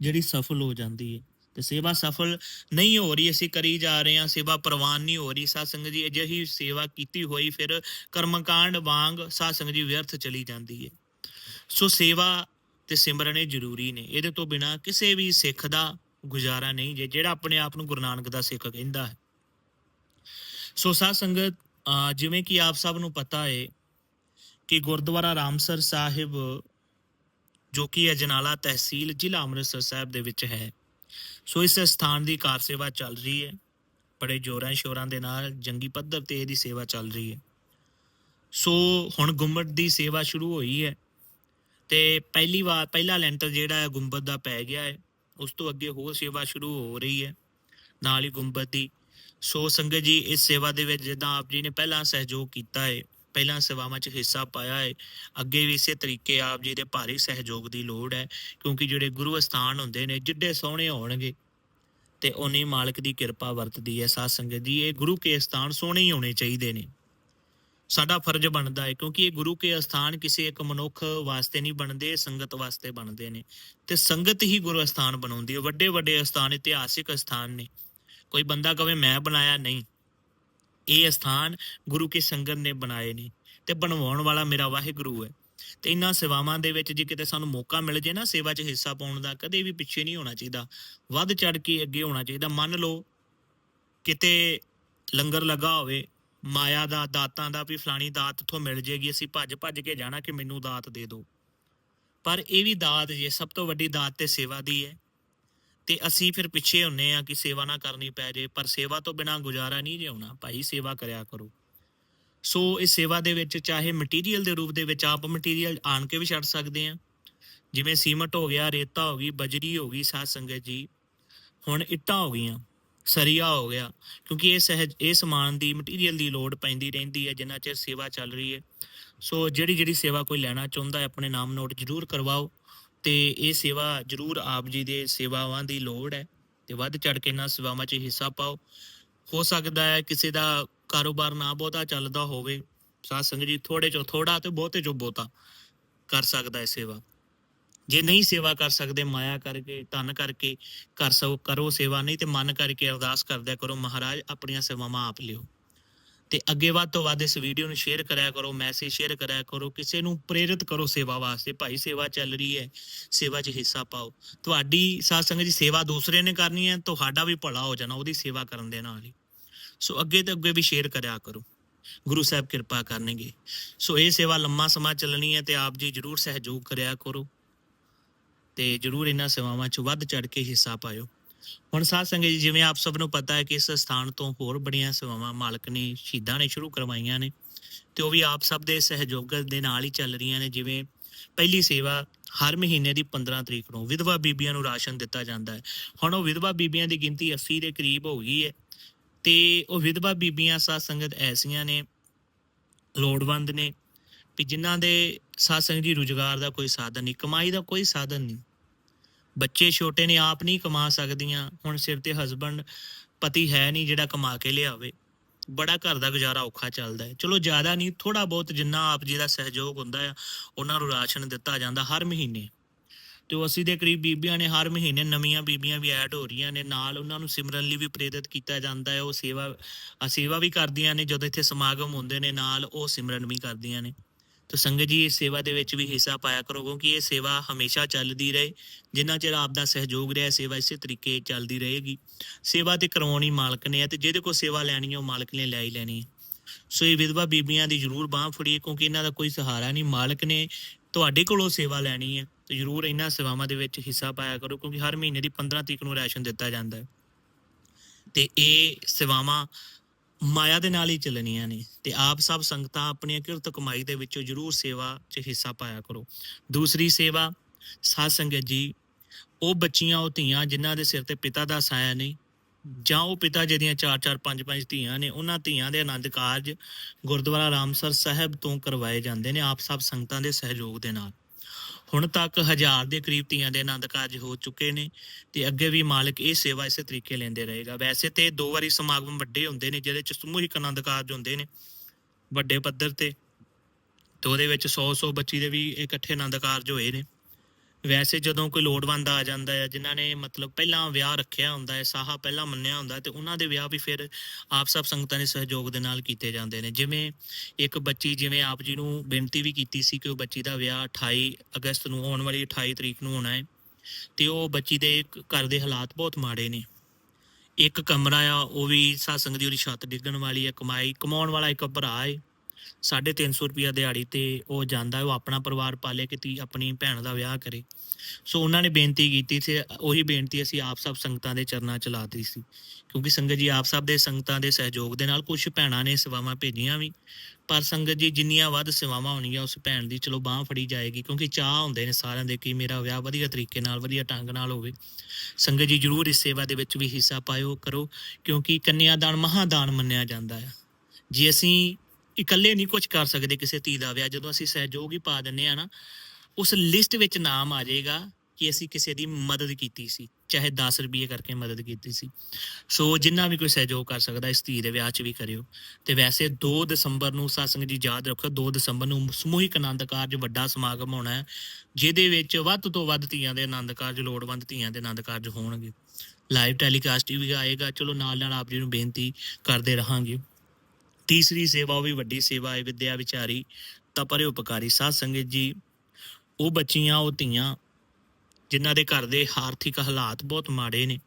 ਜਿਹੜੀ ਸਫਲ ਹੋ ਜਾਂਦੀ ਹੈ। ਤੇ ਸੇਵਾ ਸਫਲ ਨਹੀਂ ਹੋ ਰਹੀ, ਅਸੀਂ ਕਰੀ ਜਾ ਰਹੇ ਹਾਂ, ਸੇਵਾ ਪ੍ਰਵਾਨ ਨਹੀਂ ਹੋ ਰਹੀ। ਸਾਧ ਸੰਗਤ ਜੀ, ਅਜਿਹੀ ਸੇਵਾ ਕੀਤੀ ਹੋਈ, ਫਿਰ ਕਰਮਕਾਂਡ ਵਾਂਗ ਸਾਧ ਸੰਗਤ ਜੀ ਵਿਅਰਥ ਚਲੀ ਜਾਂਦੀ ਹੈ। ਸੋ ਸੇਵਾ ਤੇ ਸਿਮਰਨ ਇਹ ਜ਼ਰੂਰੀ ਨੇ। ਇਹਦੇ ਤੋਂ ਬਿਨਾ ਕਿਸੇ ਵੀ ਸਿੱਖ ਦਾ ਗੁਜ਼ਾਰਾ ਨਹੀਂ ਜੇ, ਜਿਹੜਾ ਆਪਣੇ ਆਪ ਨੂੰ ਗੁਰੂ ਨਾਨਕ ਦਾ ਸਿੱਖ ਕਹਿੰਦਾ ਹੈ। ਸੋ ਸਾਧ ਸੰਗਤ ਅਹ ਜਿਵੇਂ ਕਿ ਆਪ ਸਭ ਨੂੰ ਪਤਾ ਹੈ ਕਿ ਗੁਰਦੁਆਰਾ ਰਾਮਸਰ ਸਾਹਿਬ, ਜੋ ਕਿ ਅਜਨਾਲਾ ਤਹਿਸੀਲ ਜ਼ਿਲ੍ਹਾ ਅੰਮ੍ਰਿਤਸਰ ਸਾਹਿਬ ਦੇ ਵਿੱਚ ਹੈ। ਸੋ ਇਸ ਸਥਾਨ ਦੀ ਕਾਰ ਸੇਵਾ ਚੱਲ ਰਹੀ ਹੈ। ਬੜੇ ਜੋਰਾਂ ਸ਼ੋਰਾਂ ਦੇ ਨਾਲ ਜੰਗੀ ਪੱਧਰ ਤੇ ਇਹਦੀ ਸੇਵਾ ਚੱਲ ਰਹੀ ਹੈ। ਸੋ ਹੁਣ ਗੁੰਬਦ ਦੀ ਸੇਵਾ ਸ਼ੁਰੂ ਹੋਈ ਹੈ ਤੇ ਪਹਿਲੀ ਵਾਰ, ਪਹਿਲਾ ਲੈਂਟਰ ਜਿਹੜਾ ਹੈ ਗੁੰਬਦ ਦਾ ਪੈ ਗਿਆ ਹੈ। ਉਸ ਤੋਂ ਅੱਗੇ ਹੋਰ ਸੇਵਾ ਸ਼ੁਰੂ ਹੋ ਰਹੀ ਹੈ ਨਾਲ ਹੀ ਗੁੰਬਦ ਦੀ। ਸੋ ਸੰਗਤ ਜੀ, ਇਸ ਸੇਵਾ ਦੇ ਵਿੱਚ ਜਿੱਦਾਂ ਆਪ ਜੀ ਨੇ ਪਹਿਲਾਂ ਸਹਿਯੋਗ ਕੀਤਾ ਹੈ ਪਹਿਲਾਂ ਸੇਵਾਵਾਂ 'ਚ ਹਿੱਸਾ ਪਾਇਆ ਹੈ। ਅੱਗੇ ਵੀ ਇਸੇ ਤਰੀਕੇ ਆਪ ਜੀ ਦੇ ਭਾਰੀ ਸਹਿਯੋਗ ਦੀ ਲੋੜ ਹੈ, ਕਿਉਂਕਿ ਜਿਹੜੇ ਗੁਰੂ ਅਸਥਾਨ ਹੁੰਦੇ ਨੇ, ਜਿੱਡੇ ਸੋਹਣੇ ਹੋਣਗੇ, ਤੇ ਉਨੀ ਮਾਲਕ ਦੀ ਕਿਰਪਾ ਵਰਤਦੀ ਹੈ ਸਾਧ ਸੰਗਤ ਜੀ ਇਹ ਗੁਰੂ ਕੇ ਅਸਥਾਨ ਸੋਹਣੇ ਹੀ ਹੋਣੇ ਚਾਹੀਦੇ ਨੇ। ਸਾਡਾ ਫਰਜ਼ ਬਣਦਾ ਹੈ, ਕਿਉਂਕਿ ਇਹ ਗੁਰੂ ਕੇ ਅਸਥਾਨ ਕਿਸੇ ਇੱਕ ਮਨੁੱਖ ਵਾਸਤੇ ਨਹੀਂ ਬਣਦੇ ਸੰਗਤ ਵਾਸਤੇ ਬਣਦੇ ਨੇ। ਤੇ ਸੰਗਤ ਹੀ ਗੁਰੂ ਅਸਥਾਨ ਬਣਾਉਂਦੀ ਹੈ। ਵੱਡੇ ਵੱਡੇ ਅਸਥਾਨ, ਇਤਿਹਾਸਿਕ ਅਸਥਾਨ ਨੇ। ਕੋਈ ਬੰਦਾ ਕਵੇ, ਮੈਂ ਬਣਾਇਆ? ਨਹੀਂ। ਇਹ ਅਸਥਾਨ ਗੁਰੂ ਕੀ ਸੰਗਤ ਨੇ ਬਣਾਏ ਨੇ ਤੇ ਬਣਵਾਉਣ ਵਾਲਾ ਮੇਰਾ ਵਾਹਿਗੁਰੂ ਹੈ। ਤੇ ਇਨ੍ਹਾਂ ਸੇਵਾਵਾਂ ਦੇ ਵਿੱਚ ਜੇ ਕਿਤੇ ਸਾਨੂੰ ਮੌਕਾ ਮਿਲ ਜੇ ਨਾ ਸੇਵਾ 'ਚ ਹਿੱਸਾ ਪਾਉਣ ਦਾ, ਕਦੇ ਵੀ ਪਿੱਛੇ ਨਹੀਂ ਹੋਣਾ ਚਾਹੀਦਾ। ਵੱਧ ਚੜ ਕੇ ਅੱਗੇ ਹੋਣਾ ਚਾਹੀਦਾ। ਮੰਨ ਲਓ ਕਿਤੇ ਲੰਗਰ ਲੱਗਾ ਹੋਵੇ, ਮਾਇਆ ਦਾ, ਦਾਤਾਂ ਦਾ, ਵੀ ਫਲਾਣੀ ਦਾਤ ਇੱਥੋਂ ਮਿਲ ਜੇਗੀ, ਅਸੀਂ ਭੱਜ ਭੱਜ ਕੇ ਜਾਣਾ ਕਿ ਮੈਨੂੰ ਦਾਤ ਦੇ ਦਿਓ। ਪਰ ਇਹ ਵੀ ਦਾਤ ਜੇ ਸਭ ਤੋਂ ਵੱਡੀ ਦਾਤ ਤੇ ਸੇਵਾ ਦੀ ਹੈ ਤੇ ਅਸੀਂ ਫਿਰ ਪਿੱਛੇ ਹੁੰਨੇ ਆ ਕਿ ਸੇਵਾ ਨਾ ਕਰਨੀ ਪੈ ਜੇ, ਪਰ ਸੇਵਾ ਤੋਂ ਬਿਨਾ ਗੁਜ਼ਾਰਾ ਨਹੀਂ ਜੇ ਹੋਣਾ। ਭਾਈ, ਸੇਵਾ ਕਰਿਆ ਕਰੋ। ਸੋ ਇਸ ਸੇਵਾ ਦੇ ਵਿੱਚ ਚਾਹੇ ਮਟੀਰੀਅਲ ਦੇ ਰੂਪ ਦੇ ਵਿੱਚ ਆਪ ਮਟੀਰੀਅਲ ਆਣ ਕੇ ਵੀ ਛੱਡ ਸਕਦੇ ਆ। ਜਿਵੇਂ ਸੀਮਟ ਹੋ ਗਿਆ, ਰੇਤਾ ਹੋ ਗਈ, ਬਜਰੀ ਹੋ ਗਈ, ਸਾਧ ਸੰਗਤ ਜੀ। ਹੁਣ ਇੱਟਾਂ ਹੋ ਗਈਆਂ, ਸਰੀਆ ਹੋ ਗਿਆ, ਕਿਉਂਕਿ ਇਹ ਸਹਿਜ, ਇਹ ਸਮਾਨ ਦੀ ਮਟੀਰੀਅਲ ਦੀ ਲੋੜ ਪੈਂਦੀ ਰਹਿੰਦੀ ਹੈ, ਜਿੰਨਾ ਚਿਰ ਸੇਵਾ ਚੱਲ ਰਹੀ ਹੈ। ਸੋ ਜਿਹੜੀ ਜਿਹੜੀ ਸੇਵਾ ਕੋਈ ਲੈਣਾ ਚਾਹੁੰਦਾ ਹੈ, ਆਪਣੇ ਨਾਮ ਨੋਟ ਜ਼ਰੂਰ ਕਰਵਾਓ। ਤੇ ਇਹ ਸੇਵਾ ਜ਼ਰੂਰ ਆਪ ਜੀ ਦੇ ਸੇਵਾਵਾਂ ਦੀ ਲੋੜ ਹੈ ਤੇ ਵੱਧ ਚੜ ਕੇ ਇਹਨਾਂ ਸੇਵਾਵਾਂ 'ਚ ਹਿੱਸਾ ਪਾਓ। ਹੋ ਸਕਦਾ ਹੈ ਕਿਸੇ ਦਾ ਕਾਰੋਬਾਰ ਨਾ ਬਹੁਤਾ ਚੱਲਦਾ ਹੋਵੇ। ਸਾਧ ਸੰਗਤ ਜੀ ਥੋੜੇ ਚੋਂ ਥੋੜਾ ਤੇ ਬਹੁਤੇ ਚੋਂ ਬਹੁਤਾ ਕਰ ਸਕਦਾ ਹੈ ਸੇਵਾ। ਜੇ ਨਹੀਂ ਸੇਵਾ ਕਰ ਸਕਦੇ, ਮਾਇਆ ਕਰਕੇ, ਧਨ ਕਰਕੇ ਕਰ ਸੋ ਕਰੋ ਸੇਵਾ, ਨਹੀਂ ਤੇ ਮਨ ਕਰਕੇ ਅਰਦਾਸ ਕਰਦਿਆ ਕਰੋ, ਮਹਾਰਾਜ ਆਪਣੀਆਂ ਸੇਵਾਵਾਂ ਆਪ ਲਿਓ। ਤੇ ਅੱਗੇ ਵੱਧ ਤੋਂ ਵੱਧ ਇਸ ਵੀਡੀਓ ਨੂੰ ਸ਼ੇਅਰ ਕਰਿਆ ਕਰੋ ਮੈਸੇਜ ਸ਼ੇਅਰ ਕਰਿਆ ਕਰੋ, ਕਿਸੇ ਨੂੰ ਪ੍ਰੇਰਿਤ ਕਰੋ ਸੇਵਾ ਵਾਸਤੇ। ਭਾਈ, ਸੇਵਾ ਚੱਲ ਰਹੀ ਹੈ, ਸੇਵਾ 'ਚ ਹਿੱਸਾ ਪਾਓ। ਤੁਹਾਡੀ ਸਾਧ ਸੰਗਤ ਜੀ ਸੇਵਾ ਦੂਸਰੇ ਨੇ ਕਰਨੀ ਹੈ, ਤੁਹਾਡਾ ਵੀ ਭਲਾ ਹੋ ਜਾਣਾ, ਉਹਦੀ ਸੇਵਾ ਕਰਨ ਦੇ ਨਾਲ ਹੀ। ਸੋ ਅੱਗੇ ਤੇ ਅੱਗੇ ਵੀ ਸ਼ੇਅਰ ਕਰਿਆ ਕਰੋ। ਗੁਰੂ ਸਾਹਿਬ ਕਿਰਪਾ ਕਰਨਗੇ। ਸੋ ਇਹ ਸੇਵਾ ਲੰਮਾ ਸਮਾਂ ਚੱਲਣੀ ਹੈ ਤੇ ਆਪ ਜੀ ਜਰੂਰ ਸਹਿਯੋਗ ਕਰਿਆ ਕਰੋ ਤੇ ਜਰੂਰ ਇਹਨਾਂ ਸੇਵਾਵਾਂ 'ਚ ਵੱਧ ਚੜ ਕੇ ਹਿੱਸਾ ਪਾਇਓ। ਹੁਣ ਸਾਧ ਸੰਗਤ ਜੀ, ਜਿਵੇਂ ਆਪ ਸਭ ਨੂੰ ਪਤਾ ਹੈ ਕਿ ਇਸ ਸਥਾਨ ਤੋਂ ਹੋਰ ਬੜੀਆਂ ਸੇਵਾਵਾਂ ਮਾਲਕ ਨੇ ਸ਼ਹੀਦਾਂ ਨੇ ਸ਼ੁਰੂ ਕਰਵਾਈਆਂ ਨੇ ਤੇ ਉਹ ਵੀ ਆਪ ਸਭ ਦੇ ਸਹਿਯੋਗ ਦੇ ਨਾਲ ਹੀ ਚੱਲ ਰਹੀਆਂ ਨੇ, ਜਿਵੇਂ ਪਹਿਲੀ ਸੇਵਾ ਹਰ ਮਹੀਨੇ ਦੀ 15 ਤਰੀਕ ਨੂੰ ਵਿਧਵਾ ਬੀਬੀਆਂ ਨੂੰ ਰਾਸ਼ਨ ਦਿੱਤਾ ਜਾਂਦਾ ਹੈ। ਹੁਣ ਉਹ ਵਿਧਵਾ ਬੀਬੀਆਂ ਦੀ ਗਿਣਤੀ 80 ਦੇ ਕਰੀਬ ਹੋ ਗਈ ਹੈ ਤੇ ਉਹ ਵਿਧਵਾ ਬੀਬੀਆਂ ਸਾਧ ਸੰਗਤ ਐਸੀਆਂ ਨੇ, ਲੋੜਵੰਦ ਨੇ ਵੀ ਜਿਨ੍ਹਾਂ ਦੇ ਸਾਧ ਸੰਗਤ ਜੀ ਰੁਜ਼ਗਾਰ ਦਾ ਕੋਈ ਸਾਧਨ ਨਹੀਂ, ਕਮਾਈ ਦਾ ਕੋਈ ਸਾਧਨ ਨਹੀਂ। ਬੱਚੇ ਛੋਟੇ ਨੇ, ਆਪ ਨਹੀਂ ਕਮਾ ਸਕਦੀਆਂ। ਹੁਣ ਸਿਰ ਤੇ ਹਸਬੰਡ ਪਤੀ ਹੈ ਨਹੀਂ ਜਿਹੜਾ ਕਮਾ ਕੇ ਲਿਆਵੇ। ਬੜਾ ਘਰ ਦਾ ਗੁਜ਼ਾਰਾ ਔਖਾ ਚੱਲਦਾ ਹੈ। ਚਲੋ ਜ਼ਿਆਦਾ ਨਹੀਂ ਥੋੜਾ ਬਹੁਤ ਜਿੰਨਾ ਆਪ ਜੀ ਦਾ ਸਹਿਯੋਗ ਹੁੰਦਾ ਆ, ਉਹਨਾਂ ਨੂੰ ਰਾਸ਼ਨ ਦਿੱਤਾ ਜਾਂਦਾ ਹਰ ਮਹੀਨੇ। ਤੇ ਉਹ ਅਸੀਂ ਦੇ ਕਰੀਬ ਬੀਬੀਆਂ ਨੇ ਹਰ ਮਹੀਨੇ ਨਵੀਆਂ ਬੀਬੀਆਂ ਵੀ ਐਡ ਹੋ ਰਹੀਆਂ ਨੇ। ਨਾਲ ਉਹਨਾਂ ਨੂੰ ਸਿਮਰਨ ਲਈ ਵੀ ਪ੍ਰੇਰਿਤ ਕੀਤਾ ਜਾਂਦਾ ਹੈ। ਉਹ ਸੇਵਾ ਸੇਵਾ ਵੀ ਕਰਦੀਆਂ ਨੇ ਜਦੋਂ ਇੱਥੇ ਸਮਾਗਮ ਹੁੰਦੇ ਨੇ, ਨਾਲ ਉਹ ਸਿਮਰਨ ਵੀ ਕਰਦੀਆਂ ਨੇ। ਤੋ ਸੰਗਤ ਜੀ, ਇਸ ਸੇਵਾ ਦੇ ਵਿੱਚ ਵੀ ਹਿੱਸਾ ਪਾਇਆ ਕਰੋ ਕਿਉਂਕਿ ਇਹ ਸੇਵਾ ਹਮੇਸ਼ਾ ਚੱਲਦੀ ਰਹੇ, ਜਿੰਨਾ ਚਿਰ ਆਪ ਦਾ ਸਹਿਯੋਗ ਰਿਹਾ ਸੇਵਾ ਇਸੇ ਤਰੀਕੇ ਚੱਲਦੀ ਰਹੇਗੀ। ਸੇਵਾ ਤੇ ਕਰਵਾਉਣੀ ਮਾਲਕ ਨੇ ਹੈ ਤੇ ਜਿਹਦੇ ਕੋਲ ਸੇਵਾ ਲੈਣੀ ਹੈ ਉਹ ਮਾਲਕ ਨੇ ਲੈ ਹੀ ਲੈਣੀ ਹੈ ਸੋ ਇਹ ਵਿਧਵਾ ਬੀਬੀਆਂ ਦੀ ਜ਼ਰੂਰ ਬਾਹ ਫੜੀ ਕਿਉਂਕਿ ਇਹਨਾਂ ਦਾ ਕੋਈ ਸਹਾਰਾ ਨਹੀਂ, ਮਾਲਕ ਨੇ ਤੁਹਾਡੇ ਕੋਲੋਂ ਸੇਵਾ ਲੈਣੀ ਹੈ ਤੇ ਜ਼ਰੂਰ ਇਹਨਾਂ ਸੇਵਾਵਾਂ ਦੇ ਵਿੱਚ ਹਿੱਸਾ ਪਾਇਆ ਕਰੋ, ਕਿਉਂਕਿ ਹਰ ਮਹੀਨੇ ਦੀ 15 ਤਰੀਕ ਨੂੰ ਰਾਸ਼ਨ ਦਿੱਤਾ ਜਾਂਦਾ ਹੈ। ਤੇ ਇਹ ਸੇਵਾਵਾਂ ਮਾਇਆ ਦੇ ਨਾਲ ਹੀ ਚੱਲਣੀਆਂ ਨੇ ਤੇ ਆਪ ਸਭ ਸੰਗਤਾਂ ਆਪਣੀਆਂ ਕਿਰਤ ਕਮਾਈ ਦੇ ਵਿੱਚੋਂ ਜ਼ਰੂਰ ਸੇਵਾ 'ਚ ਹਿੱਸਾ ਪਾਇਆ ਕਰੋ। ਦੂਸਰੀ ਸੇਵਾ, ਸਾਧ ਸੰਗਤ ਜੀ, ਉਹ ਬੱਚੀਆਂ, ਉਹ ਧੀਆਂ ਜਿਨ੍ਹਾਂ ਦੇ ਸਿਰ ਤੇ ਪਿਤਾ ਦਾ ਸਾਇਆ ਨਹੀਂ, ਜਾਂ ਉਹ ਪਿਤਾ ਜੀ ਦੀਆਂ 4-4 5-5 ਧੀਆਂ ਨੇ, ਉਹਨਾਂ ਧੀਆਂ ਦੇ ਆਨੰਦ ਕਾਰਜ ਗੁਰਦੁਆਰਾ ਰਾਮਸਰ ਸਾਹਿਬ ਤੋਂ ਕਰਵਾਏ ਜਾਂਦੇ ਨੇ ਆਪ ਸਭ ਸੰਗਤਾਂ ਦੇ ਸਹਿਯੋਗ ਦੇ ਨਾਲ। ਹੁਣ ਤੱਕ ਹਜ਼ਾਰ ਦੇ ਕਰੀਬ ਧੀਆਂ ਦੇ ਆਨੰਦ ਕਾਰਜ ਹੋ ਚੁੱਕੇ ਨੇ ਤੇ ਅੱਗੇ ਵੀ ਮਾਲਕ ਇਹ ਸੇਵਾ ਇਸੇ ਤਰੀਕੇ ਲੈਂਦੇ ਰਹੇਗਾ। ਵੈਸੇ ਤੇ ਦੋ ਵਾਰੀ ਸਮਾਗਮ ਵੱਡੇ ਹੁੰਦੇ ਨੇ, ਜਿਹਦੇ ਚ ਸਮੂਹਿਕ ਆਨੰਦ ਕਾਰਜ ਹੁੰਦੇ ਨੇ ਵੱਡੇ ਪੱਧਰ ਤੇ ਤੇ ਉਹਦੇ ਵਿੱਚ 100 100 ਬੱਚੀ ਦੇ ਵੀ ਇਕੱਠੇ ਆਨੰਦ ਕਾਰਜ ਹੋਏ ਨੇ। ਵੈਸੇ ਜਦੋਂ ਕੋਈ ਲੋੜਵੰਦ ਆ ਜਾਂਦਾ ਹੈ, ਜਿਨ੍ਹਾਂ ਨੇ ਮਤਲਬ ਪਹਿਲਾਂ ਵਿਆਹ ਰੱਖਿਆ ਹੁੰਦਾ ਹੈ, ਸਾਹਾ ਪਹਿਲਾਂ ਮੰਨਿਆ ਹੁੰਦਾ ਹੈ, ਤੇ ਉਹਨਾਂ ਦੇ ਵਿਆਹ ਵੀ ਫਿਰ ਆਪ ਸਭ ਸੰਗਤਾਂ ਦੇ ਸਹਿਯੋਗ ਦੇ ਨਾਲ ਕੀਤੇ ਜਾਂਦੇ ਨੇ। ਜਿਵੇਂ ਇੱਕ ਬੱਚੀ ਜਿਵੇਂ ਆਪ ਜੀ ਨੂੰ ਬੇਨਤੀ ਵੀ ਕੀਤੀ ਸੀ ਕਿ ਉਹ ਬੱਚੀ ਦਾ ਵਿਆਹ 28 ਅਗਸਤ ਨੂੰ ਆਉਣ ਵਾਲੀ 28 ਤਰੀਕ ਨੂੰ ਹੋਣਾ ਹੈ, ਤੇ ਉਹ ਬੱਚੀ ਦੇ ਘਰ ਦੇ ਹਾਲਾਤ ਬਹੁਤ ਮਾੜੇ ਨੇ। ਇੱਕ ਕਮਰਾ ਆ, ਉਹ ਵੀ ਸਾਸੰਗ ਦੀ ਉਹਦੀ ਛੱਤ ਡਿੱਗਣ ਵਾਲੀ ਹੈ, ਕਮਾਈ ਕਮਾਉਣ ਵਾਲਾ ਇੱਕ ਭਰਾ ਹੈ 350 ਰੁਪਿਆ ਦਿਹਾੜੀ ਤੇ ਉਹ ਜਾਂਦਾ, ਉਹ ਆਪਣਾ ਪਰਿਵਾਰ ਪਾਲੇ ਕਿ ਤੀ ਆਪਣੀ ਭੈਣ ਦਾ ਵਿਆਹ ਕਰੇ। ਸੋ ਉਹਨਾਂ ਨੇ ਬੇਨਤੀ ਕੀਤੀ ਸੀ ਉਹੀ ਬੇਨਤੀ ਅਸੀਂ ਆਪ ਸਭ ਸੰਗਤਾਂ ਦੇ ਚਰਨਾਂ ਚ ਲਾਤੀ ਸੀ। ਕਿਉਂਕਿ ਸੰਗਤ ਜੀ ਆਪ ਸਭ ਦੇ ਸੰਗਤਾਂ ਦੇ ਸਹਿਯੋਗ ਦੇ ਨਾਲ ਕੁਝ ਭੈਣਾਂ ਨੇ ਸੇਵਾਵਾਂ ਭੇਜੀਆਂ ਵੀ, ਪਰ ਸੰਗਤ ਜੀ ਜਿੰਨੀਆਂ ਵੱਧ ਸੇਵਾਵਾਂ ਹੋਣਗੀਆਂ, ਉਸ ਭੈਣ ਦੀ ਚਲੋ ਬਾਹ ਫੜੀ ਜਾਏਗੀ, ਕਿਉਂਕਿ ਚਾਹ ਹੁੰਦੇ ਨੇ ਸਾਰਿਆਂ ਦੇ ਕਿ ਮੇਰਾ ਵਿਆਹ ਵਧੀਆ ਤਰੀਕੇ ਨਾਲ, ਵਧੀਆ ਢੰਗ ਨਾਲ ਹੋਵੇ। ਸੰਗਤ ਜੀ ਜਰੂਰ ਇਸ ਸੇਵਾ ਦੇ ਵਿੱਚ ਵੀ ਹਿੱਸਾ ਪਾਇਓ, ਕਰੋ, ਕਿਉਂਕਿ ਕੰਨਿਆਦਾਨ ਮਹਾਦਾਨ ਮੰਨਿਆ ਜਾਂਦਾ ਹੈ ਜੇ ਅਸੀਂ ਇਕੱਲੇ ਨਹੀਂ ਕੁਝ ਕਰ ਸਕਦੇ ਕਿਸੇ ਧੀ ਦਾ ਵਿਆਹ, ਜਦੋਂ ਅਸੀਂ ਸਹਿਯੋਗ ਹੀ ਪਾ ਦਿੰਨੇ ਆ ਨਾ, ਉਸ ਲਿਸਟ ਵਿੱਚ ਨਾਮ ਆ ਜਾਏਗਾ ਕਿ ਅਸੀਂ ਕਿਸੇ ਦੀ ਮਦਦ ਕੀਤੀ ਸੀ, ਚਾਹੇ 10 ਰੁਪਏ ਕਰਕੇ ਮਦਦ ਕੀਤੀ ਸੀ। ਸੋ ਜਿੰਨਾ ਵੀ ਕੋਈ ਸਹਿਯੋਗ ਕਰ ਸਕਦਾ, ਇਸ ਧੀ ਦੇ ਵਿਆਹ 'ਚ ਵੀ ਕਰਿਓ। ਤੇ ਵੈਸੇ 2 ਦਸੰਬਰ ਨੂੰ ਸਾਸੰਗ ਜੀ ਯਾਦ ਰੱਖੋ 2 ਦਸੰਬਰ ਨੂੰ ਸਮੂਹਿਕ ਆਨੰਦ ਕਾਰਜ ਵੱਡਾ ਸਮਾਗਮ ਹੋਣਾ ਹੈ, ਜਿਹਦੇ ਵਿੱਚ ਵੱਧ ਤੋਂ ਵੱਧ ਧੀਆਂ ਦੇ ਆਨੰਦ ਕਾਰਜ, ਲੋੜਵੰਦ ਧੀਆਂ ਦੇ ਆਨੰਦ ਕਾਰਜ ਹੋਣਗੇ। ਲਾਈਵ ਟੈਲੀਕਾਸਟ ਵੀ ਆਏਗਾ, ਚਲੋ ਨਾਲ ਨਾਲ ਆਪ ਜੀ ਨੂੰ ਬੇਨਤੀ ਕਰਦੇ ਰਹਾਂਗੇ। ਤੀਸਰੀ ਸੇਵਾ ਉਹ ਵੀ ਵੱਡੀ ਸੇਵਾ ਹੈ ਵਿਦਿਆ ਵਿਚਾਰੀ, ਤਾਂ ਪਰੇ ਉਪਕਾਰੀ, ਸਾਧ ਸੰਗਤ ਜੀ, ਉਹ ਬੱਚੀਆਂ, ਉਹ ਧੀਆਂ, ਜਿਨ੍ਹਾਂ ਦੇ ਘਰ ਦੇ ਆਰਥਿਕ ਹਾਲਾਤ ਬਹੁਤ ਮਾੜੇ ਨੇ,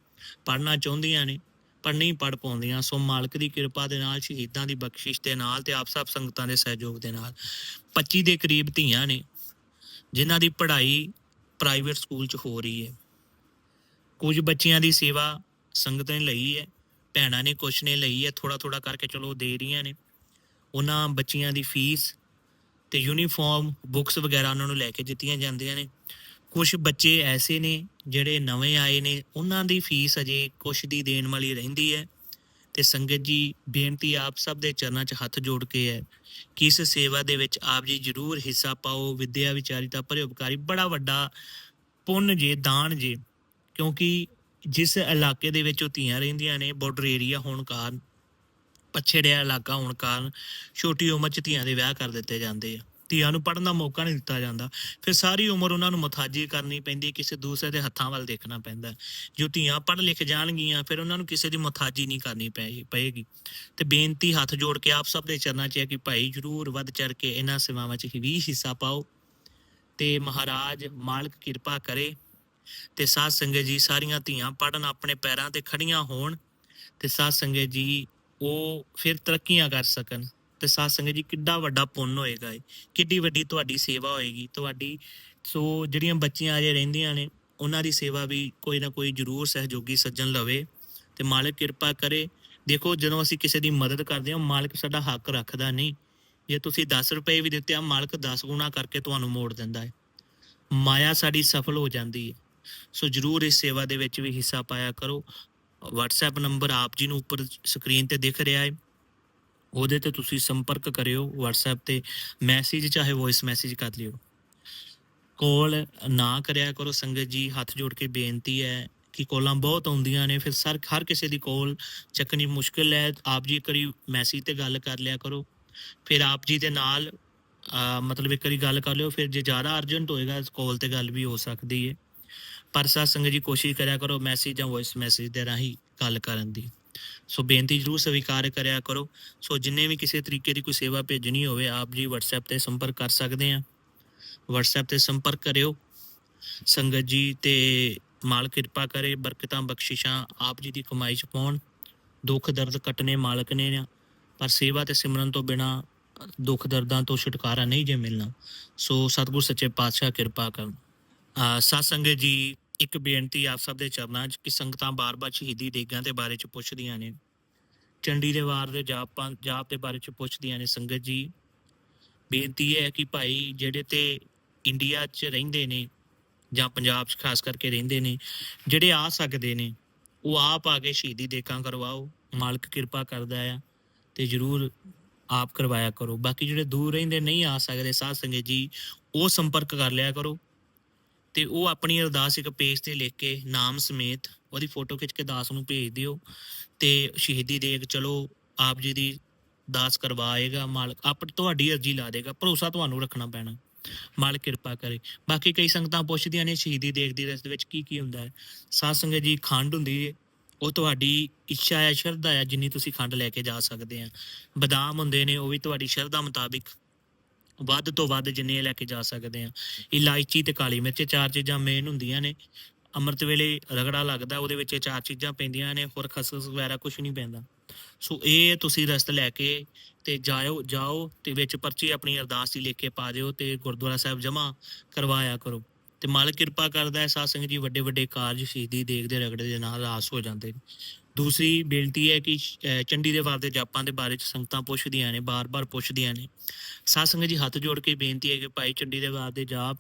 ਪੜ੍ਹਨਾ ਚਾਹੁੰਦੀਆਂ ਨੇ, ਪਰ ਨਹੀਂ ਪੜ ਪਾਉਂਦੀਆਂ, ਸੋ ਮਾਲਕ ਦੀ ਕਿਰਪਾ ਦੇ ਨਾਲ, ਸ਼ਹੀਦਾਂ ਦੀ ਬਖਸ਼ਿਸ਼ ਦੇ ਨਾਲ ਤੇ ਆਪ ਸਭ ਸੰਗਤਾਂ ਦੇ ਸਹਿਯੋਗ ਦੇ ਨਾਲ 25 ਦੇ ਕਰੀਬ ਧੀਆਂ ਨੇ, ਜਿਨ੍ਹਾਂ ਦੀ ਪੜ੍ਹਾਈ ਪ੍ਰਾਈਵੇਟ ਸਕੂਲ 'ਚ ਹੋ ਰਹੀ ਹੈ। ਕੁਝ ਬੱਚਿਆਂ ਦੀ ਸੇਵਾ ਸੰਗਤ ਨੇ ਲਈ ਹੈ ਭੈਣਾਂ ਨੇ ਕੁਛ ਨੇ ਲਈ ਹੈ ਥੋੜਾ ਥੋੜਾ ਕਰਕੇ ਚਲੋ ਦੇ ਰਹੀਆਂ ਨੇ। ਉਹਨਾਂ ਬੱਚਿਆਂ ਦੀ ਫੀਸ ਤੇ ਯੂਨੀਫਾਰਮ ਬੁੱਕਸ ਵਗੈਰਾ ਉਹਨਾਂ ਨੂੰ ਲੈ ਕੇ ਦਿੱਤੀਆਂ ਜਾਂਦੀਆਂ ਨੇ। ਕੁਝ ਬੱਚੇ ਐਸੇ ਨੇ ਜਿਹੜੇ ਨਵੇਂ ਆਏ ਨੇ, ਉਹਨਾਂ ਦੀ ਫੀਸ ਅਜੇ ਕੁਛ ਦੀ ਦੇਣ ਵਾਲੀ ਰਹਿੰਦੀ ਹੈ। ਤੇ ਸੰਗਤ ਜੀ, ਬੇਨਤੀ ਆਪ ਸਭ ਦੇ ਚਰਨਾਂ 'ਚ ਹੱਥ ਜੋੜ ਕੇ ਹੈ ਕਿ ਇਸ ਸੇਵਾ ਦੇ ਵਿੱਚ ਆਪ ਜੀ ਜਰੂਰ ਹਿੱਸਾ ਪਾਓ, ਵਿਦਿਆ ਵਿਚਾਰਿਤਾ ਪਰਉਪਕਾਰੀ ਬੜਾ ਵੱਡਾ ਪੁੰਨ ਜੇ, ਦਾਨ ਜੇ। ਕਿਉਂਕਿ ਜਿਸ ਇਲਾਕੇ ਦੇ ਵਿੱਚ ਉਹ ਧੀਆਂ ਰਹਿੰਦੀਆਂ ਨੇ ਬਾਰਡਰ ਏਰੀਆ ਹੋਣ ਕਾਰਨ, ਪਛੜਿਆ ਇਲਾਕਾ ਹੋਣ ਕਾਰਨ ਛੋਟੀ ਉਮਰ 'ਚ ਧੀਆਂ ਦੇ ਵਿਆਹ ਕਰ ਦਿੱਤੇ ਜਾਂਦੇ ਆ। ਧੀਆਂ ਨੂੰ ਪੜਨ ਦਾ ਮੌਕਾ ਨਹੀਂ ਦਿੱਤਾ ਜਾਂਦਾ। ਫਿਰ ਸਾਰੀ ਉਮਰ ਉਹਨਾਂ ਨੂੰ ਮਥਾਜੀ ਕਰਨੀ ਪੈਂਦੀ ਕਿਸੇ ਦੂਸਰੇ ਦੇ ਹੱਥਾਂ ਵੱਲ ਦੇਖਣਾ ਪੈਂਦਾ ਜੋ ਧੀਆਂ ਪੜ੍ਹ ਲਿਖ ਜਾਣਗੀਆਂ, ਫਿਰ ਉਹਨਾਂ ਨੂੰ ਕਿਸੇ ਦੀ ਮੁਤਾਜੀ ਨਹੀਂ ਕਰਨੀ ਪਏ- ਪਏਗੀ। ਤੇ ਬੇਨਤੀ ਹੱਥ ਜੋੜ ਕੇ ਆਪ ਸਭ ਦੇ ਚਰਨਾਂ 'ਚ ਹੈ ਕਿ ਭਾਈ ਜਰੂਰ ਵੱਧ ਚੜ ਕੇ ਇਹਨਾਂ ਸੇਵਾਵਾਂ 'ਚ ਵੀ ਹਿੱਸਾ ਪਾਓ। ਤੇ ਮਹਾਰਾਜ ਮਾਲਕ ਕਿਰਪਾ ਕਰੇ। ਤੇ ਸਾਧ ਸੰਗਤ ਜੀ ਸਾਰੀਆਂ ਧੀਆਂ ਪੜਨ ਆਪਣੇ ਪੈਰਾਂ ਤੇ ਖੜੀਆਂ ਹੋਣ ਤੇ ਸਾਧ ਸੰਗਤ ਜੀ ਉਹ ਫਿਰ ਤਰੱਕੀਆਂ ਕਰ ਸਕਣ ਤੇ ਸਾਧ ਸੰਗਤ ਜੀ ਕਿੱਡਾ ਵੱਡਾ ਪੁੰਨ ਹੋਏਗਾ ਇਹ, ਕਿੱਡੀ ਵੱਡੀ ਤੁਹਾਡੀ ਸੇਵਾ ਹੋਏਗੀ, ਤੁਹਾਡੀ ਸੋ ਜਿਹੜੀਆਂ ਬੱਚੀਆਂ ਅਜੇ ਰਹਿੰਦੀਆਂ ਨੇ, ਉਹਨਾਂ ਦੀ ਸੇਵਾ ਵੀ ਕੋਈ ਨਾ ਕੋਈ ਜ਼ਰੂਰ ਸਹਿਯੋਗੀ ਸੱਜਣ ਲਵੇ ਤੇ ਮਾਲਕ ਕਿਰਪਾ ਕਰੇ। ਦੇਖੋ ਜਦੋਂ ਅਸੀਂ ਕਿਸੇ ਦੀ ਮਦਦ ਕਰਦੇ ਹਾਂ, ਮਾਲਕ ਸਾਡਾ ਹੱਕ ਰੱਖਦਾ ਨਹੀਂ। ਜੇ ਤੁਸੀਂ 10 ਰੁਪਏ ਵੀ ਦਿੱਤੇ ਆ, ਮਾਲਕ 10 ਗੁਣਾ ਕਰਕੇ ਤੁਹਾਨੂੰ ਮੋੜ ਦਿੰਦਾ ਹੈ। ਮਾਇਆ ਸਾਡੀ ਸਫਲ ਹੋ ਜਾਂਦੀ ਹੈ। ਸੋ ਜਰੂਰ ਇਸ ਸੇਵਾ ਦੇ ਵਿੱਚ ਵੀ ਹਿੱਸਾ ਪਾਇਆ ਕਰੋ। WhatsApp ਨੰਬਰ ਆਪ ਜੀ ਨੂੰ ਉੱਪਰ ਸਕਰੀਨ ਤੇ ਦਿਖ ਰਿਹਾ ਹੈ। ਉਹਦੇ ਤੇ ਤੁਸੀਂ ਸੰਪਰਕ ਕਰਿਓ WhatsApp ਤੇ। ਮੈਸੇਜ ਚਾਹੇ ਵੌਇਸ ਮੈਸੇਜ ਕਰ ਲਿਓ। ਕੋਲ ਨਾ ਕਰਿਆ ਕਰੋ ਸੰਗਤ ਜੀ, ਹੱਥ ਜੋੜ ਕੇ ਬੇਨਤੀ ਹੈ ਕਿ ਕੋਲਾਂ ਬਹੁਤ ਆਉਂਦੀਆਂ ਨੇ। ਫਿਰ ਸਰ, ਹਰ ਕਿਸੇ ਦੀ ਕੋਲ ਚੱਕਣੀ ਮੁਸ਼ਕਿਲ ਹੈ। ਆਪ ਜੀ ਕਰੀ ਮੈਸੇਜ ਤੇ ਗੱਲ ਕਰ ਲਿਆ ਕਰੋ। ਫਿਰ ਆਪ ਜੀ ਦੇ ਨਾਲ ਮਤਲਬ ਇੱਕ ਵਾਰੀ ਗੱਲ ਕਰ ਲਿਓ। ਫਿਰ ਜੇ ਜ਼ਿਆਦਾ ਅਰਜੈਂਟ ਹੋਏਗਾ ਕੋਲ ਤੇ ਗੱਲ ਵੀ ਹੋ ਸਕਦੀ ਹੈ। ਪਰ ਸਾਧ ਸੰਗਤ ਜੀ, ਕੋਸ਼ਿਸ਼ ਕਰਿਆ ਕਰੋ ਮੈਸੇਜ ਜਾਂ ਵੌਇਸ ਮੈਸੇਜ ਦੇ ਰਾਹੀਂ ਗੱਲ ਕਰਨ ਦੀ। ਸੋ ਬੇਨਤੀ ਜਰੂਰ ਸਵੀਕਾਰ ਕਰਿਆ ਕਰੋ। ਸੋ ਜਿੰਨੇ ਵੀ ਕਿਸੇ ਤਰੀਕੇ ਦੀ ਕੋਈ ਸੇਵਾ ਭੇਜਣੀ ਹੋਵੇ, ਆਪ ਜੀ WhatsApp ਤੇ ਸੰਪਰਕ ਕਰ ਸਕਦੇ ਆ। WhatsApp ਤੇ ਸੰਪਰਕ ਕਰਿਓ। ਸੰਗਤ ਜੀ ਤੇ ਮਾਲਕ ਕਿਰਪਾ ਕਰੇ, ਬਰਕਤਾਂ, ਬਖਸ਼ਿਸ਼ਾਂ ਆਪ ਜੀ ਦੀ ਕਮਾਈ ਚ ਪਾਉਣ। ਦੁੱਖ, ਦਰਦ ਕੱਟਨੇ ਮਾਲਕ ਨੇ ਨਾ ਪਰ ਸੇਵਾ ਤੇ ਸਿਮਰਨ ਤੋਂ ਬਿਨਾ ਦੁੱਖ, ਦਰਦਾਂ ਤੋਂ ਛੁਟਕਾਰਾ ਨਹੀਂ ਜੇ ਮਿਲਣਾ। ਸੋ ਸਤਿਗੁਰ ਸੱਚੇ ਪਾਤਸ਼ਾਹ ਕਿਰਪਾ ਕਰਨ। ਸਾਧ ਸੰਗਤ ਜੀ, ਇੱਕ ਬੇਨਤੀ ਆਪ ਸਭ ਦੇ ਚਰਨਾਂ 'ਚ ਕਿ ਸੰਗਤਾਂ ਬਾਰ-ਬਾਰ ਸ਼ਹੀਦੀ ਦੇਗਾਂ ਦੇ ਬਾਰੇ 'ਚ ਪੁੱਛਦੀਆਂ ਨੇ। ਚੰਡੀ ਦੇ ਵਾਰ ਦੇ ਜਾਪਾਂ ਜਾਪ ਦੇ ਬਾਰੇ 'ਚ ਪੁੱਛਦੀਆਂ ਨੇ ਸੰਗਤ ਜੀ। ਬੇਨਤੀ ਹੈ ਕਿ ਭਾਈ ਜਿਹੜੇ ਤੇ ਇੰਡੀਆ 'ਚ ਰਹਿੰਦੇ ਨੇ ਜਾਂ ਪੰਜਾਬ 'ਚ ਖਾਸ ਕਰਕੇ ਰਹਿੰਦੇ ਨੇ, ਜਿਹੜੇ ਆ ਸਕਦੇ ਨੇ, ਉਹ ਆਪ ਆ ਕੇ ਸ਼ਹੀਦੀ ਦੇਖਾਂ ਕਰਵਾਓ। ਮਾਲਕ ਕਿਰਪਾ ਕਰਦਾ ਆ ਤੇ ਜਰੂਰ ਆਪ ਕਰਵਾਇਆ ਕਰੋ। ਬਾਕੀ ਜਿਹੜੇ ਦੂਰ ਰਹਿੰਦੇ ਨਹੀਂ ਆ ਸਕਦੇ, ਸਾਧ ਸੰਗਤ ਜੀ, ਉਹ ਸੰਪਰਕ ਕਰ ਲਿਆ ਕਰੋ। ਤੇ ਉਹ ਆਪਣੀ ਅਰਦਾਸ ਇੱਕ ਪੇਜ ਤੇ ਲਿਖ ਕੇ ਨਾਮ ਸਮੇਤ ਉਹਦੀ ਫੋਟੋ ਖਿੱਚ ਕੇ ਦਾਸ ਨੂੰ ਭੇਜ ਦਿਓ ਤੇ ਸ਼ਹੀਦੀ ਦੇਖ ਚਲੋ ਆਪ ਜੀ ਦੀ ਦਾਸ ਕਰਵਾਏਗਾ ਮਾਲਕ ਆਪ ਤੁਹਾਡੀ ਅਰਜੀ ਲਾ ਦੇਗਾ, ਭਰੋਸਾ ਤੁਹਾਨੂੰ ਰੱਖਣਾ ਪੈਣਾ, ਮਾਲਕ ਕਿਰਪਾ ਕਰੇ। ਬਾਕੀ ਕਈ ਸੰਗਤਾਂ ਪੁੱਛਦੀਆਂ ਨੇ ਸ਼ਹੀਦੀ ਦੇਖਦੀ ਰਸ ਦੇ ਵਿੱਚ ਕੀ ਕੀ ਹੁੰਦਾ ਹੈ। ਸਾਧ ਸੰਗਤ ਜੀ ਖੰਡ ਹੁੰਦੀ ਹੈ, ਉਹ ਤੁਹਾਡੀ ਇੱਛਾ ਹੈ, ਸ਼ਰਧਾ ਹੈ ਜਿੰਨੀ ਤੁਸੀਂ ਖੰਡ ਲੈ ਕੇ ਜਾ ਸਕਦੇ ਆ। ਬਦਾਮ ਹੁੰਦੇ ਨੇ, ਉਹ ਵੀ ਤੁਹਾਡੀ ਸ਼ਰਧਾ ਮੁਤਾਬਿਕ ਵੱਧ ਤੋਂ ਵੱਧ ਜਿੰਨੇ ਲੈ ਕੇ ਜਾ ਸਕਦੇ ਆ। ਇਲਾਇਚੀ ਤੇ ਕਾਲੀ ਮਿਰਚ ਚਾਰ ਚੀਜ਼ਾਂ ਮੇਨ ਹੁੰਦੀਆਂ ਨੇ। ਅੰਮ੍ਰਿਤ ਵੇਲੇ ਰਗੜਾ ਲੱਗਦਾ, ਉਹਦੇ ਵਿੱਚ ਇਹ ਚਾਰ ਚੀਜ਼ਾਂ ਪੈਂਦੀਆਂ ਨੇ, ਹੋਰ ਖਸਖਸ ਵਗੈਰਾ ਕੁਝ ਨਹੀਂ ਪੈਂਦਾ। ਸੋ ਇਹ ਤੁਸੀਂ ਰਸਤ ਲੈ ਕੇ ਤੇ ਜਾਇਓ, ਜਾਓ ਤੇ ਵਿੱਚ ਪਰਚੀ ਆਪਣੀ ਅਰਦਾਸ ਦੀ ਲਿਖ ਕੇ ਪਾ ਦਿਓ ਤੇ ਗੁਰਦੁਆਰਾ ਸਾਹਿਬ ਜਮਾ ਕਰਵਾਇਆ ਕਰੋ। ਤੇ ਮਾਲਕ ਕਿਰਪਾ ਕਰਦਾ ਹੈ, ਸਾਧ ਸੰਗਤ ਜੀ ਵੱਡੇ ਵੱਡੇ ਕਾਰਜ ਸ਼ਹੀਦੀ ਦੇਖਦੇ ਰਗੜੇ ਦੇ ਨਾਲ ਰਾਸ ਹੋ ਜਾਂਦੇ ਨੇ। ਦੂਸਰੀ ਬੇਨਤੀ ਹੈ ਕਿ ਚੰਡੀ ਦੇ ਵਾਰ ਦੇ ਜਾਪਾਂ ਦੇ ਬਾਰੇ ਚ ਸੰਗਤਾਂ ਪੁੱਛਦੀਆਂ ਨੇ, ਬਾਰ-ਬਾਰ ਪੁੱਛਦੀਆਂ ਨੇ। ਸਾਧ ਸੰਗਤ ਜੀ ਹੱਥ ਜੋੜ ਕੇ ਬੇਨਤੀ ਹੈ ਕਿ ਭਾਈ ਚੰਡੀ ਦੇ ਵਾਰ ਦੇ ਜਾਪ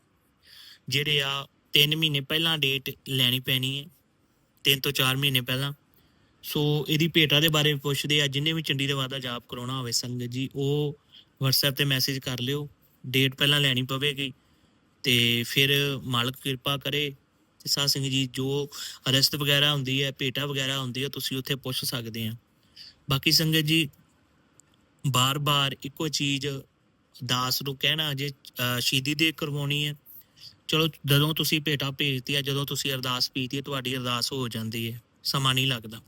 ਜਿਹੜੇ ਆ 3 ਮਹੀਨੇ ਪਹਿਲਾਂ ਡੇਟ ਲੈਣੀ ਪੈਣੀ ਹੈ 3 ਤੋਂ 4 ਮਹੀਨੇ ਪਹਿਲਾਂ। ਸੋ ਇਹਦੀ ਭੇਟਾ ਦੇ ਬਾਰੇ ਪੁੱਛਦੇ ਆ, ਜਿੰਨੇ ਵੀ ਚੰਡੀ ਦੇ ਵਾਰ ਦਾ ਜਾਪ ਕਰਾਉਣਾ ਹੋਵੇ ਸੰਗਤ ਜੀ, ਉਹ WhatsApp ਤੇ ਮੈਸੇਜ ਕਰ ਲਿਓ। ਡੇਟ ਪਹਿਲਾਂ ਲੈਣੀ ਪਵੇਗੀ ਤੇ ਫਿਰ ਮਾਲਕ ਕਿਰਪਾ ਕਰੇ ਤੇ ਸਾਧ ਸੰਗਤ ਜੀ ਜੋ ਅਰਸਤ ਵਗੈਰਾ ਹੁੰਦੀ ਹੈ ਭੇਟਾ ਵਗੈਰਾ ਹੁੰਦੀ ਹੈ ਤੁਸੀਂ ਉੱਥੇ ਪੁੱਛ ਸਕਦੇ ਆ। ਬਾਕੀ ਸੰਗਤ ਜੀ ਬਾਰ-ਬਾਰ ਇੱਕੋ ਚੀਜ਼ ਦਾਸ ਨੂੰ ਕਹਿਣਾ ਜੇ ਅਹ, ਸ਼ਹੀਦੀ ਦੇ ਕਰਵਾਉਣੀ ਹੈ ਚਲੋ ਜਦੋਂ ਤੁਸੀਂ ਭੇਟਾ ਭੇਜਤੀ ਹੈ ਜਦੋਂ ਤੁਸੀਂ ਅਰਦਾਸ ਪੀਤੀ ਹੈ ਤੁਹਾਡੀ ਅਰਦਾਸ ਹੋ ਜਾਂਦੀ ਹੈ ਸਮਾਂ ਨਹੀਂ ਲੱਗਦਾ।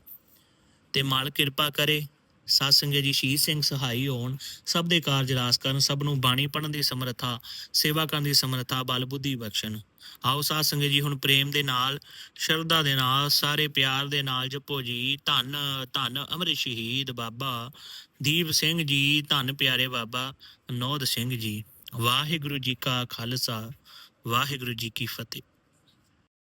ਤੇ ਮਾਲ ਕਿਰਪਾ ਕਰੇ ਸਾਧ ਸੰਗਤ ਜੀ, ਸ਼ਹੀਦ ਸਿੰਘ ਸਹਾਈ ਹੋਣ, ਸਭ ਦੇ ਕਾਰਜ ਰਾਸ ਕਰਨ, ਸਭ ਨੂੰ ਬਾਣੀ ਪੜਨ ਦੀ ਸਮਰੱਥਾ, ਸੇਵਾ ਕਰਨ ਦੀ ਸਮਰੱਥਾ, ਬਲ ਬੁੱਧੀ ਬਖਸ਼ਣ। ਆਓ ਸਾਧ ਸੰਗਤ ਜੀ, ਹੁਣ ਪ੍ਰੇਮ ਦੇ ਨਾਲ, ਸ਼ਰਧਾ ਦੇ ਨਾਲ, ਸਾਰੇ ਪਿਆਰ ਦੇ ਨਾਲ ਜਪੋ ਜੀ। ਧੰਨ ਧੰਨ ਅਮਰ ਸ਼ਹੀਦ ਬਾਬਾ, ਦੀਪ ਸਿੰਘ ਜੀ, ਧੰਨ ਪਿਆਰੇ ਬਾਬਾ ਨੌਦ ਸਿੰਘ ਜੀ। ਵਾਹਿਗੁਰੂ ਜੀ ਕਾ ਖਾਲਸਾ, ਵਾਹਿਗੁਰੂ ਜੀ ਕੀ ਫਤਿਹ।